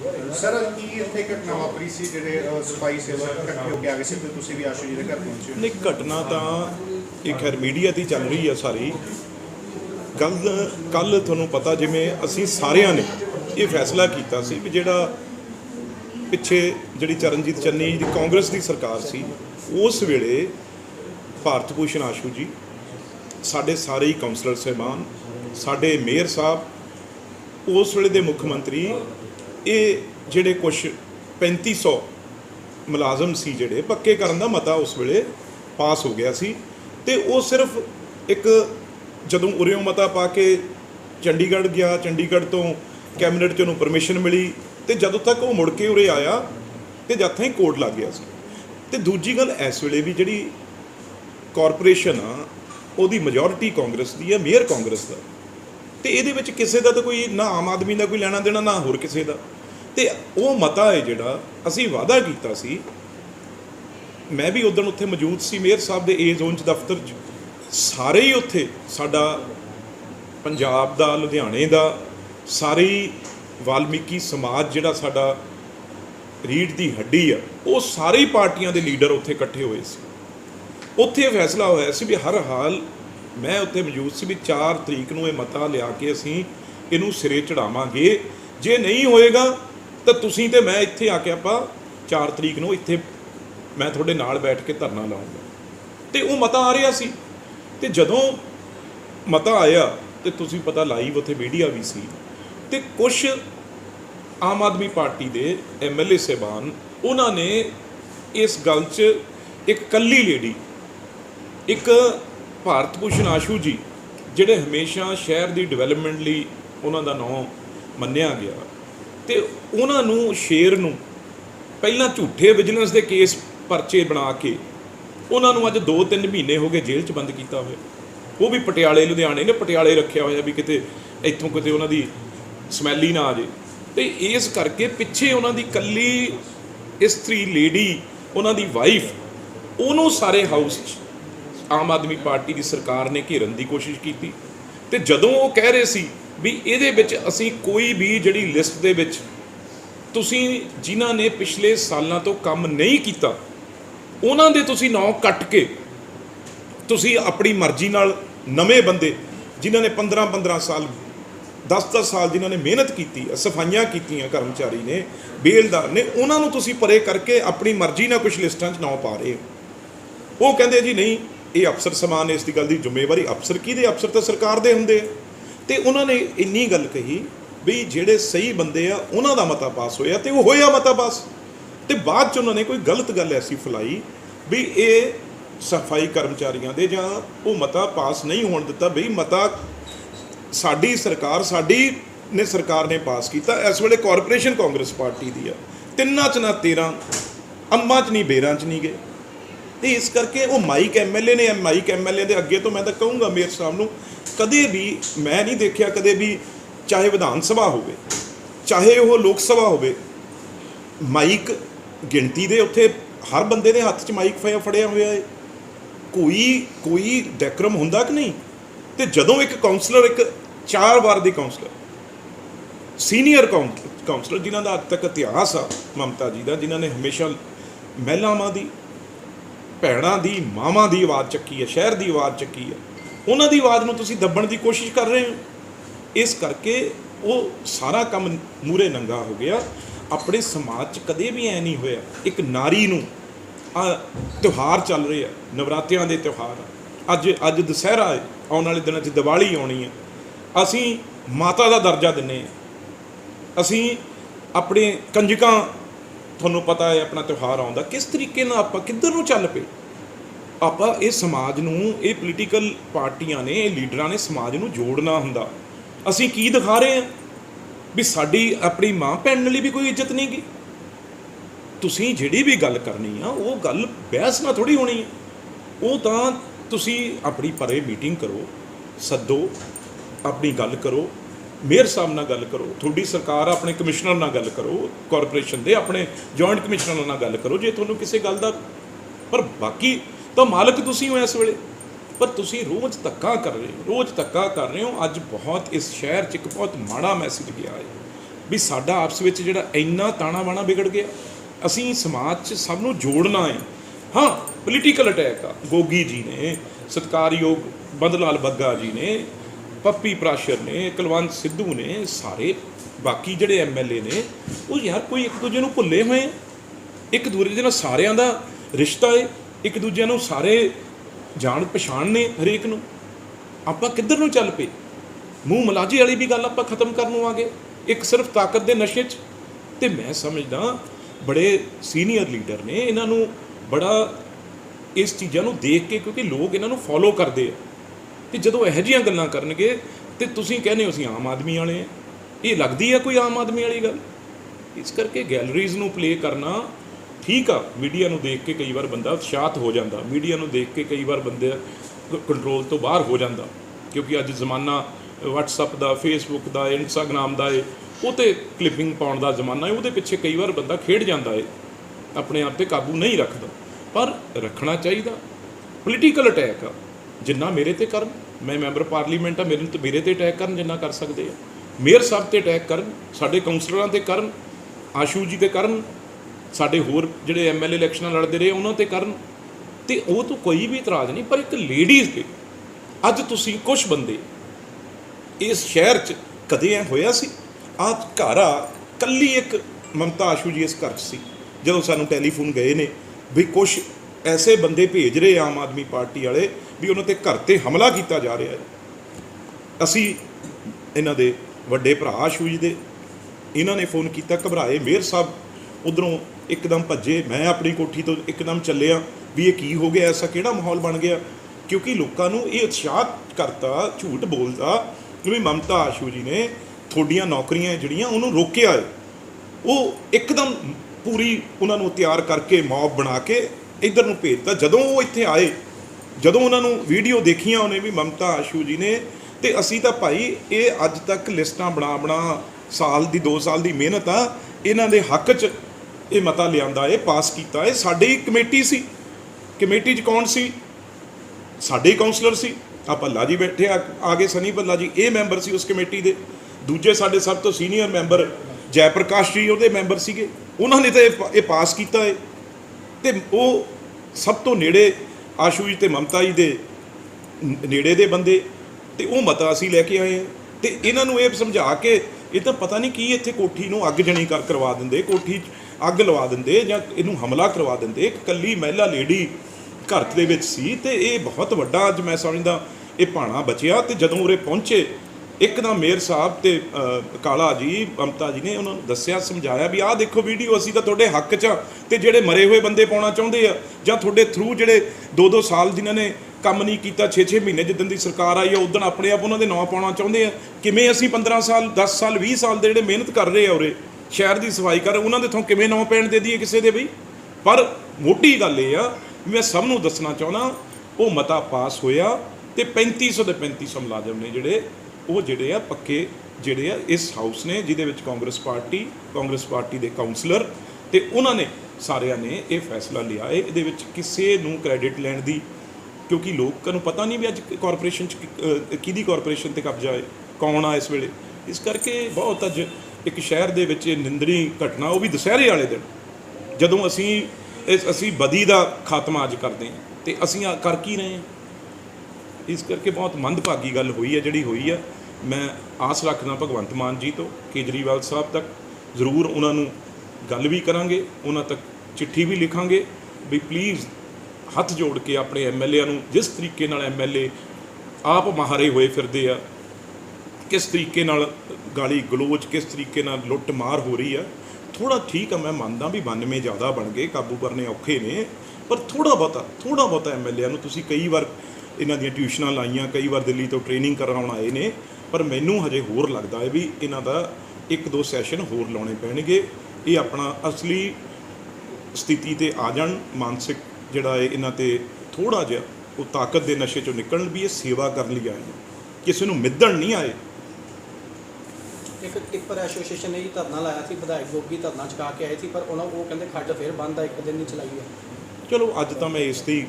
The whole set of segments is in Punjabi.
ਸਰ, ਕੀ ਇੱਥੇ ਘਟਨਾ ਵਾਪਰੀ ਸੀ ਜਿਹੜੇ ਸਫ਼ਾਈ ਸੇਵਕ ਇਕੱਠੇ ਹੋ ਕੇ ਆ ਗਏ ਸੀ ਤੇ ਤੁਸੀਂ ਵੀ ਆਸ਼ੂ ਜੀ ਦੇ ਘਰ ਪਹੁੰਚੇ ਨਹੀਂ, ਘਟਨਾ ਤਾਂ ਇਹ ਖੈਰ ਮੀਡੀਆ ਤੇ ਚੱਲ ਰਹੀ ਆ ਸਾਰੀ। ਕੱਲ ਕੱਲ ਤੁਹਾਨੂੰ ਪਤਾ ਜਿਵੇਂ ਅਸੀਂ ਸਾਰਿਆਂ ਨੇ ਇਹ ਫੈਸਲਾ ਕੀਤਾ ਸੀ ਵੀ ਜਿਹੜਾ ਪਿੱਛੇ ਜਿਹੜੀ ਚਰਨਜੀਤ ਚੰਨੀ ਦੀ ਕਾਂਗਰਸ ਦੀ ਸਰਕਾਰ ਸੀ, ਉਸ ਵੇਲੇ ਭਾਰਤ ਭੂਸ਼ਣ ਆਸ਼ੂ ਜੀ, ਸਾਡੇ ਸਾਰੇ ਹੀ ਕਾਉਂਸਲਰ ਸਹਿਬਾਨ, ਸਾਡੇ ਮੇਅਰ ਸਾਹਿਬ, ਉਸ ਵੇਲੇ ਦੇ ਮੁੱਖ ਮੰਤਰੀ ਇਹ ਜਿਹੜੇ ਕੁਝ 3500 ਮੁਲਾਜ਼ਮ ਸੀ ਜਿਹੜੇ, ਪੱਕੇ ਕਰਨ ਦਾ ਮਤਾ ਉਸ ਵੇਲੇ ਪਾਸ ਹੋ ਗਿਆ ਸੀ। ਤੇ ਉਹ ਸਿਰਫ ਇੱਕ ਜਦੋਂ ਉਰਿਓਂ ਮਤਾ ਪਾ ਕੇ ਚੰਡੀਗੜ੍ਹ ਗਿਆ, ਚੰਡੀਗੜ੍ਹ ਤੋਂ ਕੈਬਨਿਟ 'ਚ ਉਹਨੂੰ ਪਰਮਿਸ਼ਨ ਮਿਲੀ ਤੇ ਜਦੋਂ ਤੱਕ ਉਹ ਮੁੜ ਕੇ ਉਰੇ ਆਇਆ ਤੇ ਜਦ ਤਾਈਂ ਕੋਰਟ ਲੱਗ ਗਿਆ ਸੀ। ਤੇ ਦੂਜੀ ਗੱਲ ਇਸ ਵੇਲੇ ਵੀ ਜਿਹੜੀ ਕਾਰਪੋਰੇਸ਼ਨ ਆ, ਉਹਦੀ ਮੈਜੋਰਿਟੀ ਕਾਂਗਰਸ ਦੀ ਹੈ, ਮੇਅਰ ਕਾਂਗਰਸ ਦਾ। ਤੇ ਇਹਦੇ ਵਿੱਚ ਕਿਸੇ ਦਾ ਤਾਂ ਕੋਈ ਨਾ ਆਮ ਆਦਮੀ ਦਾ ਕੋਈ ਲੈਣਾ ਦੇਣਾ ਨਾ ਹੋਰ ਕਿਸੇ ਦਾ। ਤੇ ਉਹ ਮਤਾ ਹੈ ਜਿਹੜਾ ਅਸੀਂ ਵਾਅਦਾ ਕੀਤਾ ਸੀ। ਮੈਂ ਵੀ ਉਦੋਂ ਉੱਥੇ ਮੌਜੂਦ ਸੀ, ਮੇਅਰ ਸਾਹਿਬ ਦੇ ਏ ਜ਼ੋਨ ਚ ਦਫ਼ਤਰ 'ਚ। ਸਾਰੇ ਹੀ ਉੱਥੇ ਸਾਡਾ ਪੰਜਾਬ ਦਾ, ਲੁਧਿਆਣੇ ਦਾ, ਸਾਰੇ ਹੀ ਵਾਲਮੀਕੀ ਸਮਾਜ ਜਿਹੜਾ ਸਾਡਾ ਰੀੜ ਦੀ ਹੱਡੀ ਆ, ਉਹ ਸਾਰੇ ਹੀ ਪਾਰਟੀਆਂ ਦੇ ਲੀਡਰ ਉੱਥੇ ਇਕੱਠੇ ਹੋਏ ਸੀ। ਉੱਥੇ ਇਹ ਫੈਸਲਾ ਹੋਇਆ ਸੀ ਵੀ ਹਰ ਹਾਲ ਮੈਂ ਉੱਥੇ ਮੌਜੂਦ ਸੀ ਵੀ 4 ਤਰੀਕ ਨੂੰ ਇਹ ਮਤਾ ਲਿਆ ਕੇ ਅਸੀਂ ਇਹਨੂੰ ਸਿਰੇ ਚੜਾਵਾਂਗੇ ਜੇ ਨਹੀਂ ਹੋਏਗਾ ਤਾਂ ਤੁਸੀਂ ਤੇ ਮੈਂ ਇੱਥੇ ਆ ਕੇ ਆਪਾਂ 4 ਤਰੀਕ ਨੂੰ ਇੱਥੇ ਮੈਂ ਤੁਹਾਡੇ ਨਾਲ ਬੈਠ ਕੇ ਧਰਨਾ ਲਾਉਂਗਾ। ਤੇ ਉਹ ਮਤਾ ਆ ਰਿਹਾ ਸੀ। ਤੇ ਜਦੋਂ ਮਤਾ ਆਇਆ, ਤੇ ਤੁਸੀਂ ਪਤਾ ਲਾਈਵ ਉੱਥੇ ਮੀਡੀਆ ਵੀ ਸੀ। ਤੇ ਕੁਝ ਆਮ ਆਦਮੀ ਪਾਰਟੀ ਦੇ ਐਮਐਲਏ ਸਹਿਬਾਨ, ਉਹਨਾਂ ਨੇ ਇਸ ਗੱਲ 'ਚ ਇੱਕ ਕੱਲੀ ਲੇਡੀ ਇੱਕ ਭਾਰਤ ਭੂਸ਼ਣ ਆਸ਼ੂ ਜੀ, ਜਿਹੜੇ ਹਮੇਸ਼ਾ ਸ਼ਹਿਰ ਦੀ ਡਿਵੈਲਪਮੈਂਟ ਲਈ ਉਹਨਾਂ ਦਾ ਨਾਮ ਮੰਨਿਆ ਗਿਆ। ਤੇ ਉਹਨਾਂ ਨੂੰ, ਸ਼ੇਰ ਨੂੰ ਪਹਿਲਾਂ ਝੂਠੇ ਵਿਜੀਲੈਂਸ ਦੇ ਕੇਸ ਪਰਚੇ ਬਣਾ ਕੇ ਉਹਨਾਂ ਨੂੰ ਅੱਜ 2-3 ਮਹੀਨੇ ਹੋ ਗਏ ਜੇਲ੍ਹ 'ਚ ਬੰਦ ਕੀਤਾ ਹੋਇਆ। ਉਹ ਵੀ ਪਟਿਆਲੇ, ਲੁਧਿਆਣੇ ਨੇ ਪਟਿਆਲੇ ਰੱਖਿਆ ਹੋਇਆ ਵੀ ਕਿਤੇ ਇੱਥੋਂ ਕਿਤੇ ਉਹਨਾਂ ਦੀ ਸਮੈਲ ਹੀ ਨਾ ਆ ਜੇ। ਤੇ ਇਸ ਕਰਕੇ ਪਿੱਛੇ ਉਹਨਾਂ ਦੀ ਕੱਲੀ ਇਸਤਰੀ ਲੇਡੀ, ਉਹਨਾਂ ਦੀ ਵਾਈਫ, ਉਹਨੂੰ ਸਾਰੇ ਹਾਊਸ 'ਚ ਆਮ ਆਦਮੀ ਪਾਰਟੀ ਦੀ ਸਰਕਾਰ ਨੇ ਘੇਰਨ ਦੀ ਕੋਸ਼ਿਸ਼ ਕੀਤੀ। ਤੇ ਜਦੋਂ ਉਹ ਕਹਿ ਰਹੇ ਸੀ ਵੀ ਇਹਦੇ ਵਿੱਚ ਅਸੀਂ ਕੋਈ ਵੀ ਜਿਹੜੀ ਲਿਸਟ ਦੇ ਵਿੱਚ ਤੁਸੀਂ ਜਿਨ੍ਹਾਂ ਨੇ ਪਿਛਲੇ ਸਾਲਾਂ ਤੋਂ ਕੰਮ ਨਹੀਂ ਕੀਤਾ, ਉਹਨਾਂ ਦੇ ਤੁਸੀਂ ਨਾਂ ਕੱਟ ਕੇ ਤੁਸੀਂ ਆਪਣੀ ਮਰਜ਼ੀ ਨਾਲ ਨਵੇਂ ਬੰਦੇ ਜਿਨ੍ਹਾਂ ਨੇ 15 15 ਸਾਲ 10-10 ਸਾਲ ਜਿਨ੍ਹਾਂ ਨੇ ਮਿਹਨਤ ਕੀਤੀ, ਸਫਾਈਆਂ ਕੀਤੀਆਂ ਕਰਮਚਾਰੀ ਨੇ, ਬੇਲਦਾਰ ਨੇ, ਉਹਨਾਂ ਨੂੰ ਤੁਸੀਂ ਪਰੇ ਕਰਕੇ ਆਪਣੀ ਮਰਜ਼ੀ ਨਾਲ ਕੁਝ ਲਿਸਟਾਂ 'ਚ ਨਾਂ ਪਾ ਰਹੇ ਹੋ। ਉਹ ਕਹਿੰਦੇ ਜੀ, ਨਹੀਂ, ਇਹ ਅਫਸਰ ਸਮਾਨ ਨੇ ਇਸ ਦੀ ਗੱਲ ਦੀ ਜ਼ਿੰਮੇਵਾਰੀ ਅਫਸਰ ਕੀ ਦੇ ਅਫਸਰ ਤਾਂ ਸਰਕਾਰ ਦੇ ਹੁੰਦੇ ਆ। ਤੇ ਉਹਨਾਂ ਨੇ ਇੰਨੀ ਗੱਲ ਕਹੀ ਵੀ ਜਿਹੜੇ ਸਹੀ ਬੰਦੇ ਆ, ਉਹਨਾਂ ਦਾ ਮਤਾ ਪਾਸ ਹੋਇਆ ਤੇ ਉਹ ਹੋਇਆ ਮਤਾ ਪਾਸ। ਤੇ ਬਾਅਦ ਚ ਉਹਨਾਂ ਨੇ ਕੋਈ ਗਲਤ ਗੱਲ ਐਸੀ ਫਲਾਈ ਵੀ ਇਹ ਸਫ਼ਾਈ ਕਰਮਚਾਰੀਆਂ ਦੇ ਜਾਂ ਉਹ ਮਤਾ ਪਾਸ ਨਹੀਂ ਹੋਣ ਦਿੱਤਾ ਬਈ ਮਤਾ ਸਾਡੀ ਸਰਕਾਰ, ਸਾਡੀ ਨੇ ਸਰਕਾਰ ਨੇ ਪਾਸ ਕੀਤਾ, ਇਸ ਵੇਲੇ ਕਾਰਪੋਰੇਸ਼ਨ ਕਾਂਗਰਸ ਪਾਰਟੀ ਦੀ ਆ। ਤਿੰਨਾਂ ਚ ਨਾ 13 ਅੰਬਾਂ ਚ ਨਹੀਂ ਬੇਰਾਂ ਚ ਨਹੀਂ ਗਏ। ਤੇ ਇਸ ਕਰਕੇ ਉਹ ਮਾਈਕ ਐਮਐਲਏ ਨੇ, ਮਾਈਕ ਐਮਐਲਏ ਦੇ ਅੱਗੇ ਤੋਂ ਮੈਂ ਤਾਂ ਕਹੂੰਗਾ ਮੇਅਰ ਸਾਹਿਬ ਨੂੰ ਕਦੇ ਵੀ ਮੈਂ ਨਹੀਂ ਦੇਖਿਆ ਕਦੇ ਵੀ ਚਾਹੇ ਵਿਧਾਨ ਸਭਾ ਹੋਵੇ, ਚਾਹੇ ਉਹ ਲੋਕ ਸਭਾ ਹੋਵੇ, ਮਾਈਕ ਗਿਣਤੀ ਦੇ ਉੱਥੇ ਹਰ ਬੰਦੇ ਦੇ ਹੱਥ 'ਚ ਮਾਈਕ ਫੜਿਆ ਫੜਿਆ ਹੋਇਆ ਹੈ ਕੋਈ ਕੋਈ ਡੈਕਰਮ ਹੁੰਦਾ ਕਿ ਨਹੀਂ? ਤੇ ਜਦੋਂ ਇੱਕ ਕਾਉਂਸਲਰ ਇੱਕ ਚਾਰ ਵਾਰ ਦੀ ਕਾਉਂਸਲਰ ਸੀਨੀਅਰ ਕਾਉਂਸਲਰ ਜਿਨ੍ਹਾਂ ਦਾ ਅੱਜ ਤੱਕ ਇਤਿਹਾਸ ਆ, ਮਮਤਾ ਜੀ ਦਾ, ਜਿਨ੍ਹਾਂ ਨੇ ਹਮੇਸ਼ਾ ਮਹਿਲਾਵਾਂ ਦੀ, ਭੈਣਾਂ ਦੀ, ਮਾਵਾਂ ਦੀ ਆਵਾਜ਼ ਚੱਕੀ ਹੈ, ਸ਼ਹਿਰ ਦੀ ਆਵਾਜ਼ ਚੱਕੀ ਹੈ ਉਹਨਾਂ ਦੀ ਆਵਾਜ਼ ਨੂੰ ਤੁਸੀਂ ਦੱਬਣ ਦੀ ਕੋਸ਼ਿਸ਼ ਕਰ ਰਹੇ ਹੋ। ਇਸ ਕਰਕੇ ਉਹ ਸਾਰਾ ਕੰਮ ਮੂਰੇ ਨੰਗਾ ਹੋ ਗਿਆ। ਆਪਣੇ ਸਮਾਜ 'ਚ ਕਦੇ ਵੀ ਐ ਨਹੀਂ ਹੋਇਆ। ਇੱਕ ਨਾਰੀ ਨੂੰ ਆ ਤਿਉਹਾਰ ਚੱਲ ਰਹੇ ਆ। ਨਵਰਾਤਿਆਂ ਦੇ ਤਿਉਹਾਰ ਅੱਜ ਅੱਜ ਦੁਸਹਿਰਾ ਹੈ। ਆਉਣ ਵਾਲੇ ਦਿਨਾਂ 'ਚ ਦੀਵਾਲੀ ਆਉਣੀ ਹੈ ਅਸੀਂ ਮਾਤਾ ਦਾ ਦਰਜਾ ਦਿੰਨੇ ਆ। ਅਸੀਂ ਆਪਣੇ ਕੰਜਕਾਂ, ਤੁਹਾਨੂੰ ਪਤਾ ਹੈ, ਆਪਣਾ ਤਿਉਹਾਰ ਆਉਂਦਾ। ਕਿਸ ਤਰੀਕੇ ਨਾਲ ਆਪਾਂ ਕਿੱਧਰ ਨੂੰ ਚੱਲ ਪਏ? ਆਪਾਂ ਇਹ ਸਮਾਜ ਨੂੰ, ਇਹ ਪੋਲੀਟੀਕਲ ਪਾਰਟੀਆਂ ਨੇ, ਇਹ ਲੀਡਰਾਂ ਨੇ ਸਮਾਜ ਨੂੰ ਜੋੜਨਾ ਹੁੰਦਾ। ਅਸੀਂ ਕੀ ਦਿਖਾ ਰਹੇ ਹਾਂ? ਵੀ ਸਾਡੀ ਆਪਣੀ ਮਾਂ ਭੈਣ ਲਈ ਵੀ ਕੋਈ ਇੱਜ਼ਤ ਨਹੀਂ ਗੀ। ਤੁਸੀਂ ਜਿਹੜੀ ਵੀ ਗੱਲ ਕਰਨੀ ਆ, ਉਹ ਗੱਲ ਬਹਿਸ ਨਾਲ ਥੋੜੀ ਹੋਣੀ ਹੈ ਉਹ ਤਾਂ ਤੁਸੀਂ ਆਪਣੀ ਪਰੇ ਮੀਟਿੰਗ ਕਰੋ, ਸੱਦੋ, ਆਪਣੀ ਗੱਲ ਕਰੋ, ਮੇਅਰ ਸਾਹਿਬ ਨਾਲ ਗੱਲ ਕਰੋ, ਤੁਹਾਡੀ ਸਰਕਾਰ ਆਪਣੇ ਕਮਿਸ਼ਨਰ ਨਾਲ ਗੱਲ ਕਰੋ ਕਾਰਪੋਰੇਸ਼ਨ ਦੇ ਆਪਣੇ ਜੁਆਇੰਟ ਕਮਿਸ਼ਨਰ ਨਾਲ ਗੱਲ ਕਰੋ, ਜੇ ਤੁਹਾਨੂੰ ਕਿਸੇ ਗੱਲ ਦਾ, ਪਰ ਬਾਕੀ ਤਾਂ ਮਾਲਕ ਤੁਸੀਂ ਹੋ ਇਸ ਵੇਲੇ। ਪਰ ਤੁਸੀਂ ਰੋਜ਼ ਧੱਕਾ ਕਰ ਰਹੇ ਹੋ, ਰੋਜ਼ ਧੱਕਾ ਕਰ ਰਹੇ ਹੋ। ਅੱਜ ਬਹੁਤ ਇਸ ਸ਼ਹਿਰ 'ਚ ਇੱਕ ਬਹੁਤ ਮਾੜਾ ਮੈਸੇਜ ਗਿਆ ਹੈ ਵੀ ਸਾਡਾ ਆਪਸ ਵਿੱਚ ਜਿਹੜਾ ਇੰਨਾ ਤਾਣਾ ਬਾਣਾ ਵਿਗੜ ਗਿਆ। ਅਸੀਂ ਸਮਾਜ 'ਚ ਸਭ ਨੂੰ ਜੋੜਨਾ ਹੈ। ਹਾਂ ਪੋਲੀਟੀਕਲ ਅਟੈਕ ਆ। ਗੋਗੀ ਜੀ ਨੇ, ਸਤਕਾਰਯੋਗ ਬੰਦਲਾਲ ਬੱਗਾ ਜੀ ਨੇ, ਪੱਪੀ ਪ੍ਰਾਸ਼ਰ ਨੇ, ਕੁਲਵੰਤ ਸਿੱਧੂ ਨੇ, ਸਾਰੇ ਬਾਕੀ ਜਿਹੜੇ ਐਮਐਲਏ ਨੇ, ਉਹ ਯਾਰ ਕੋਈ ਇੱਕ ਦੂਜੇ ਨੂੰ ਭੁੱਲੇ ਹੋਏ ਇੱਕ ਦੂਜੇ ਦੇ ਨਾਲ ਸਾਰਿਆਂ ਦਾ ਰਿਸ਼ਤਾ ਹੈ। ਇੱਕ ਦੂਜੇ ਨੂੰ ਸਾਰੇ ਜਾਣ ਪਛਾਣ ਨੇ ਹਰੇਕ ਨੂੰ। ਆਪਾਂ ਕਿੱਧਰ ਨੂੰ ਚੱਲ ਪਏ? ਮੂੰਹ ਮਲਾਜੀ ਵਾਲੀ ਵੀ ਗੱਲ ਆਪਾਂ ਖਤਮ ਕਰਨ ਨੂੰ ਆ ਗਏ। ਇੱਕ ਸਿਰਫ ਤਾਕਤ ਦੇ ਨਸ਼ੇ 'ਚ। ਤੇ ਮੈਂ ਸਮਝਦਾ ਬੜੇ ਸੀਨੀਅਰ ਲੀਡਰ ਨੇ, ਇਹਨਾਂ ਨੂੰ ਬੜਾ ਇਸ ਚੀਜ਼ਾਂ ਨੂੰ ਦੇਖ ਕੇ, ਕਿਉਂਕਿ ਲੋਕ ਇਹਨਾਂ ਨੂੰ ਫੋਲੋ ਕਰਦੇ ਆ। ਤੇ ਜਦੋਂ ਇਹੋ ਜਿਹੀਆਂ ਗੱਲਾਂ ਕਰਨਗੇ, ਤੇ ਤੁਸੀਂ ਕਹਿੰਦੇ ਹੋ ਅਸੀਂ ਆਮ ਆਦਮੀ ਵਾਲੇ ਆ। ਇਹ ਲੱਗਦੀ ਆ ਕੋਈ ਆਮ ਆਦਮੀ ਵਾਲੀ ਗੱਲ? ਇਸ ਕਰਕੇ ਗੈਲਰੀਜ਼ ਨੂੰ ਪਲੇ ਕਰਨਾ ਠੀਕ ਆ ਮੀਡੀਆ ਨੂੰ ਦੇਖ ਕੇ ਕਈ ਵਾਰ ਬੰਦਾ ਉਤਸ਼ਾਹਤ ਹੋ ਜਾਂਦਾ। ਮੀਡੀਆ ਨੂੰ ਦੇਖ ਕੇ ਕਈ ਵਾਰ ਬੰਦੇ ਕੰਟਰੋਲ ਤੋਂ ਬਾਹਰ ਹੋ ਜਾਂਦਾ। ਕਿਉਂਕਿ ਅੱਜ ਜ਼ਮਾਨਾ WhatsApp ਦਾ, Facebook ਦਾ, Instagram ਦਾ ਏ, ਉਹ ਤੇ ਕਲਿੱਪਿੰਗ ਪਾਉਣ ਦਾ ਜ਼ਮਾਨਾ ਹੈ ਉਹਦੇ ਪਿੱਛੇ ਕਈ ਵਾਰ ਬੰਦਾ ਖੇਡ ਜਾਂਦਾ ਏ। ਆਪਣੇ ਆਪ ਤੇ ਕਾਬੂ ਨਹੀਂ ਰੱਖਦਾ। ਪਰ ਰੱਖਣਾ ਚਾਹੀਦਾ। ਪੋਲੀਟੀਕਲ ਅਟੈਕ ਆ। ਜਿੰਨਾ ਮੇਰੇ ਤੇ ਕਰਨ, ਮੈਂ ਮੈਂਬਰ ਪਾਰਲੀਮੈਂਟ ਆ, ਮੇਰੇ ਤੇ ਮੇਰੇ ਤੇ ਅਟੈਕ ਕਰਨ ਜਿੰਨਾ ਕਰ ਸਕਦੇ ਆ। ਮੇਅਰ ਸਾਹਿਬ ਤੇ ਅਟੈਕ ਕਰਨ, ਸਾਡੇ ਕਾਉਂਸਲਰਾਂ ਤੇ ਕਰਨ, ਆਸ਼ੂ ਜੀ ਤੇ ਕਰਨ ਸਾਡੇ ਹੋਰ ਜਿਹੜੇ ਐਮਐਲਏ ਇਲੈਕਸ਼ਨਾਂ ਲੜਦੇ ਰਹੇ, ਉਹਨਾਂ ਤੇ ਕਰਨ ਤੇ ਉਹ ਤੋਂ ਕੋਈ ਵੀ ਇਤਰਾਜ਼ ਨਹੀਂ, ਪਰ ਇੱਕ ਲੇਡੀਜ਼ ਤੇ ਅੱਜ ਤੁਸੀਂ ਕੁਝ ਬੰਦੇ ਇਸ ਸ਼ਹਿਰ 'ਚ ਕਦੇ ਐ ਹੋਇਆ ਸੀ? ਆ ਘਰ ਆ, ਕੱਲੀ ਇੱਕ ਮਮਤਾ ਆਸ਼ੂ ਜੀ ਇਸ ਘਰ 'ਚ ਸੀ, ਜਦੋਂ ਸਾਨੂੰ ਟੈਲੀਫੋਨ ਗਏ ਨੇ ਵੀ ਕੁਝ ਐਸੇ ਬੰਦੇ ਭੇਜ ਰਹੇ ਆਮ ਆਦਮੀ ਪਾਰਟੀ ਵਾਲੇ ਵੀ ਉਹਨਾਂ ਤੇ ਘਰ ਤੇ ਹਮਲਾ ਕੀਤਾ ਜਾ ਰਿਹਾ ਹੈ। ਅਸੀਂ ਇਹਨਾਂ ਦੇ ਵੱਡੇ ਭਰਾ ਆਸ਼ੂ ਜੀ ਦੇ, ਇਹਨਾਂ ਨੇ ਫੋਨ ਕੀਤਾ, ਘਬਰਾਏ। ਮੇਅਰ ਸਾਹਿਬ ਉਧਰੋਂ ਇੱਕਦਮ ਭੱਜੇ, ਮੈਂ ਆਪਣੀ ਕੋਠੀ ਤੋਂ ਇੱਕਦਮ ਚੱਲਿਆ ਵੀ ਇਹ ਕੀ ਹੋ ਗਿਆ, ਐਸਾ ਕਿਹੜਾ ਮਾਹੌਲ ਬਣ ਗਿਆ? ਕਿਉਂਕਿ ਲੋਕਾਂ ਨੂੰ ਇਹ ਉਤਸ਼ਾਹਤ ਕਰਤਾ, ਝੂਠ ਬੋਲਦਾ ਕਿ ਵੀ ਮਮਤਾ ਆਸ਼ੂ ਜੀ ਨੇ ਤੁਹਾਡੀਆਂ ਨੌਕਰੀਆਂ ਜਿਹੜੀਆਂ ਉਹਨੂੰ ਰੋਕਿਆ ਹੈ, ਉਹ ਇੱਕਦਮ ਪੂਰੀ ਉਹਨਾਂ ਨੂੰ ਤਿਆਰ ਕਰਕੇ ਮੌਬ ਬਣਾ ਕੇ ਇੱਧਰ ਨੂੰ ਭੇਜਤਾ। ਜਦੋਂ ਉਹ ਇੱਥੇ ਆਏ, ਜਦੋਂ ਉਹਨਾਂ ਨੂੰ ਵੀਡੀਓ ਦੇਖੀਆਂ ਉਹਨੇ ਵੀ ਮਮਤਾ ਆਸ਼ੂ ਜੀ ਨੇ, ਤੇ ਅਸੀਂ ਤਾਂ ਭਾਈ ਇਹ ਅੱਜ ਤੱਕ ਲਿਸਟਾਂ ਬਣਾ ਬਣਾ ਸਾਲ ਦੀ 2 ਸਾਲ ਦੀ ਮਿਹਨਤ ਆ, ਇਹਨਾਂ ਦੇ ਹੱਕ 'ਚ ਇਹ ਮਤਾ ਲਿਆਂਦਾ, ਇਹ ਪਾਸ ਕੀਤਾ। ਇਹ ਸਾਡੀ ਕਮੇਟੀ ਸੀ। ਕਮੇਟੀ 'ਚ ਕੌਣ ਸੀ? ਸਾਡੇ ਹੀ ਕਾਉਂਸਲਰ ਸੀ। ਆ ਭੱਲਾ ਜੀ ਬੈਠੇ ਆ ਆ ਗਏ ਸਨੀ ਭੱਲਾ ਜੀ, ਇਹ ਮੈਂਬਰ ਸੀ ਉਸ ਕਮੇਟੀ ਦੇ। ਦੂਜੇ ਸਾਡੇ ਸਭ ਤੋਂ ਸੀਨੀਅਰ ਮੈਂਬਰ ਜੈ ਪ੍ਰਕਾਸ਼ ਜੀ, ਉਹਦੇ ਮੈਂਬਰ ਸੀਗੇ। ਉਹਨਾਂ ਨੇ ਤਾਂ ਇਹ ਪਾਸ ਕੀਤਾ ਹੈ ਤੇ ਉਹ ਸਭ ਤੋਂ ਨੇੜੇ ਆਸ਼ੂ ਜੀ ਤੇ ਮਮਤਾ ਜੀ ਦੇ ਨੇੜੇ ਦੇ ਬੰਦੇ। ਤੇ ਉਹ ਮਤਾ ਅਸੀਂ ਲੈ ਕੇ ਆਏ ਹਾਂ ਤੇ ਇਹਨਾਂ ਨੂੰ ਇਹ ਸਮਝਾ ਕੇ, ਇਹ ਤਾਂ ਪਤਾ ਨਹੀਂ ਕੀ ਇੱਥੇ ਕੋਠੀ ਨੂੰ ਅੱਗ ਜਣੀ ਕਰਵਾ ਦਿੰਦੇ। ਕੋਠੀ 'ਚ ਅੱਗ ਲਵਾ ਦਿੰਦੇ ਜਾਂ ਇਹਨੂੰ ਹਮਲਾ ਕਰਵਾ ਦਿੰਦੇ। ਇੱਕ ਕੱਲੀ ਮਹਿਲਾ ਲੇਡੀ ਘਰ ਦੇ ਵਿੱਚ ਸੀ ਤੇ ਇਹ ਬਹੁਤ ਵੱਡਾ ਅੱਜ ਮੈਂ ਸਮਝਦਾ ਇਹ ਭਾਣਾ ਬਚਿਆ ਤੇ ਜਦੋਂ ਉਰੇ ਪਹੁੰਚੇ, ਇੱਕਦਮ ਮੇਅਰ ਸਾਹਿਬ ਤੇ ਕਾਲਾ ਜੀ, ਮਮਤਾ ਜੀ ਨੇ ਉਹਨਾਂ ਨੂੰ ਦੱਸਿਆ, ਸਮਝਾਇਆ ਵੀ ਆਹ ਦੇਖੋ ਵੀਡੀਓ, ਅਸੀਂ ਤਾਂ ਤੁਹਾਡੇ ਹੱਕ 'ਚ ਆ ਤੇ ਜਿਹੜੇ ਮਰੇ ਹੋਏ ਬੰਦੇ ਪਾਉਣਾ ਚਾਹੁੰਦੇ ਆ ਜਾਂ ਤੁਹਾਡੇ ਥਰੂ ਜਿਹੜੇ 2-2 ਸਾਲ ਜਿਨ੍ਹਾਂ ਨੇ ਕੰਮ ਨਹੀਂ ਕੀਤਾ 6-6 ਮਹੀਨੇ ਜਿੱਦਣ ਦੀ ਸਰਕਾਰ ਆਈ ਆ ਉਦੋਂ ਆਪਣੇ ਆਪ ਉਹਨਾਂ ਦੇ ਨਾਂ ਪਾਉਣਾ ਚਾਹੁੰਦੇ ਆ। ਕਿਵੇਂ ਅਸੀਂ 15 ਸਾਲ 10 ਸਾਲ 20 ਸਾਲ ਦੇ ਜਿਹੜੇ ਮਿਹਨਤ ਕਰ ਰਹੇ ਆ ਉਰੇ ਸ਼ਹਿਰ ਦੀ ਸਫ਼ਾਈ ਕਰ, ਉਹਨਾਂ ਦੇ ਥੋਂ ਕਿਵੇਂ ਨਾਂ ਪੈਣ ਦੇ ਦਈਏ ਕਿਸੇ ਦੇ ਬਈ? ਪਰ ਮੋਟੀ ਗੱਲ ਇਹ ਆ, ਮੈਂ ਸਭ ਨੂੰ ਦੱਸਣਾ ਚਾਹੁੰਦਾ, ਉਹ ਮਤਾ ਪਾਸ ਹੋਇਆ ਤੇ 3500 ਦੇ 3500 ਮੁਲਾਜ਼ਮ ਨੇ ਜਿਹੜੇ, ਉਹ ਜਿਹੜੇ ਆ ਪੱਕੇ, ਜਿਹੜੇ ਆ ਇਸ ਹਾਊਸ ਨੇ, ਜਿਹਦੇ ਵਿੱਚ ਕਾਂਗਰਸ ਪਾਰਟੀ ਕਾਂਗਰਸ ਪਾਰਟੀ ਦੇ ਕਾਉਂਸਲਰ ਤੇ ਉਹਨਾਂ ਨੇ ਸਾਰਿਆਂ ਨੇ ਇਹ ਫੈਸਲਾ ਲਿਆ ਹੈ। ਇਹਦੇ ਵਿੱਚ ਕਿਸੇ ਨੂੰ ਕ੍ਰੈਡਿਟ ਲੈਣ ਦੀ, ਕਿਉਂਕਿ ਲੋਕਾਂ ਨੂੰ ਪਤਾ ਨਹੀਂ ਵੀ ਅੱਜ ਕਾਰਪੋਰੇਸ਼ਨ ਚ ਕਿਹਦੀ ਕਾਰਪੋਰੇਸ਼ਨ ਤੇ ਕਬਜ਼ਾ ਹੈ, ਕੌਣ ਆ ਇਸ ਵੇਲੇ। ਇਸ ਕਰਕੇ ਬਹੁਤ ਅੱਜ ਇੱਕ ਸ਼ਹਿਰ ਦੇ ਵਿੱਚ ਇਹ ਨਿੰਦਣੀ ਘਟਨਾ, ਉਹ ਵੀ ਦੁਸਹਿਰੇ ਵਾਲੇ ਦਿਨ। ਜਦੋਂ ਅਸੀਂ ਇਸ, ਅਸੀਂ ਬਦੀ ਦਾ ਖਾਤਮਾ ਅੱਜ ਕਰਦੇ ਹਾਂ, ਤੇ ਅਸੀਂ ਆ ਕਰ ਕੀ ਰਹੇ ਹਾਂ? ਇਸ ਕਰਕੇ ਬਹੁਤ ਮੰਦਭਾਗੀ ਗੱਲ ਹੋਈ ਹੈ, ਜਿਹੜੀ ਹੋਈ ਹੈ। ਮੈਂ ਆਸ ਰੱਖਦਾ ਭਗਵੰਤ ਮਾਨ ਜੀ ਤੋਂ, ਕੇਜਰੀਵਾਲ ਸਾਹਿਬ ਤੱਕ, ਜ਼ਰੂਰ ਉਹਨਾਂ ਨੂੰ ਗੱਲ ਵੀ ਕਰਾਂਗੇ, ਉਹਨਾਂ ਤੱਕ ਚਿੱਠੀ ਵੀ ਲਿਖਾਂਗੇ, ਵੀ ਪਲੀਜ਼ ਹੱਥ ਜੋੜ ਕੇ ਆਪਣੇ ਐਮਐਲਏ ਨੂੰ, ਜਿਸ ਤਰੀਕੇ ਨਾਲ ਐਮਐਲਏ ਆਪ ਮਹਾਰੇ ਹੋਏ ਫਿਰਦੇ ਆ, ਕਿਸ ਤਰੀਕੇ ਨਾਲ ਗਾਲੀ ਗਲੋਚ ਕਿਸ ਤਰੀਕੇ ਨਾਲ ਲੁੱਟ ਮਾਰ ਹੋ ਰਹੀ ਆ। ਥੋੜਾ ਠੀਕ ਆ, ਮੈਂ ਮੰਨਦਾ ਵੀ 92 ਜ਼ਿਆਦਾ ਬਣ ਗਏ, ਕਾਬੂ ਕਰਨੇ ਔਖੇ ਨੇ, ਪਰ ਥੋੜਾ ਬਹੁਤਾ ਥੋੜਾ ਬਹੁਤਾ ਐਮਐਲਏ ਨੂੰ ਤੁਸੀਂ ਕਈ ਵਾਰ ਇਹਨਾਂ ਦੀਆਂ ਟਿਊਸ਼ਨਾਂ ਲਾਈਆਂ, ਕਈ ਵਾਰ ਦਿੱਲੀ ਤੋਂ ਟ੍ਰੇਨਿੰਗ ਕਰਾਉਣ ਆਏ ਨੇ, ਪਰ ਮੈਨੂੰ ਹਜੇ ਹੋਰ ਲੱਗਦਾ ਹੈ ਵੀ ਇਹਨਾਂ ਦਾ ਇੱਕ ਦੋ ਸੈਸ਼ਨ ਹੋਰ ਲਾਉਣੇ ਪੈਣਗੇ। ਇਹ ਆਪਣਾ ਅਸਲੀ ਸਥਿਤੀ ਤੇ ਆ ਜਾਣ, ਮਾਨਸਿਕ ਜਿਹੜਾ ਹੈ ਇਹਨਾਂ ਤੇ ਥੋੜਾ ਜਿਹਾ ਉਹ ਤਾਕਤ ਦੇ ਨਸ਼ੇ ਚੋਂ ਨਿਕਲਣ ਵੀ ਇਹ ਸੇਵਾ ਕਰਨ ਲਈ ਆਏ ਨੇ। ਕਿਸੇ ਨੂੰ ਮਿੱਧਣ ਨਹੀਂ ਆਏ। ਇੱਕ ਟਿੱਪਰ ਐਸੋਸੀਏਸ਼ਨ ਨੇ ਜੀ ਧਰਨਾ ਲਾਇਆ ਸੀ, ਵਿਧਾਇਕ ਗੋਗੀ ਧਰਨਾ ਚੁਕਾ ਕੇ ਆਏ ਸੀ, ਪਰ ਉਹਨਾਂ ਉਹ ਕਹਿੰਦੇ ਖੱਡ ਫੇਰ ਬੰਦ ਆ, ਇੱਕ ਦਿਨ ਨਹੀਂ ਚਲਾਈ ਆ। ਚਲੋ, ਅੱਜ ਤਾਂ ਮੈਂ ਇਸ ਤੇ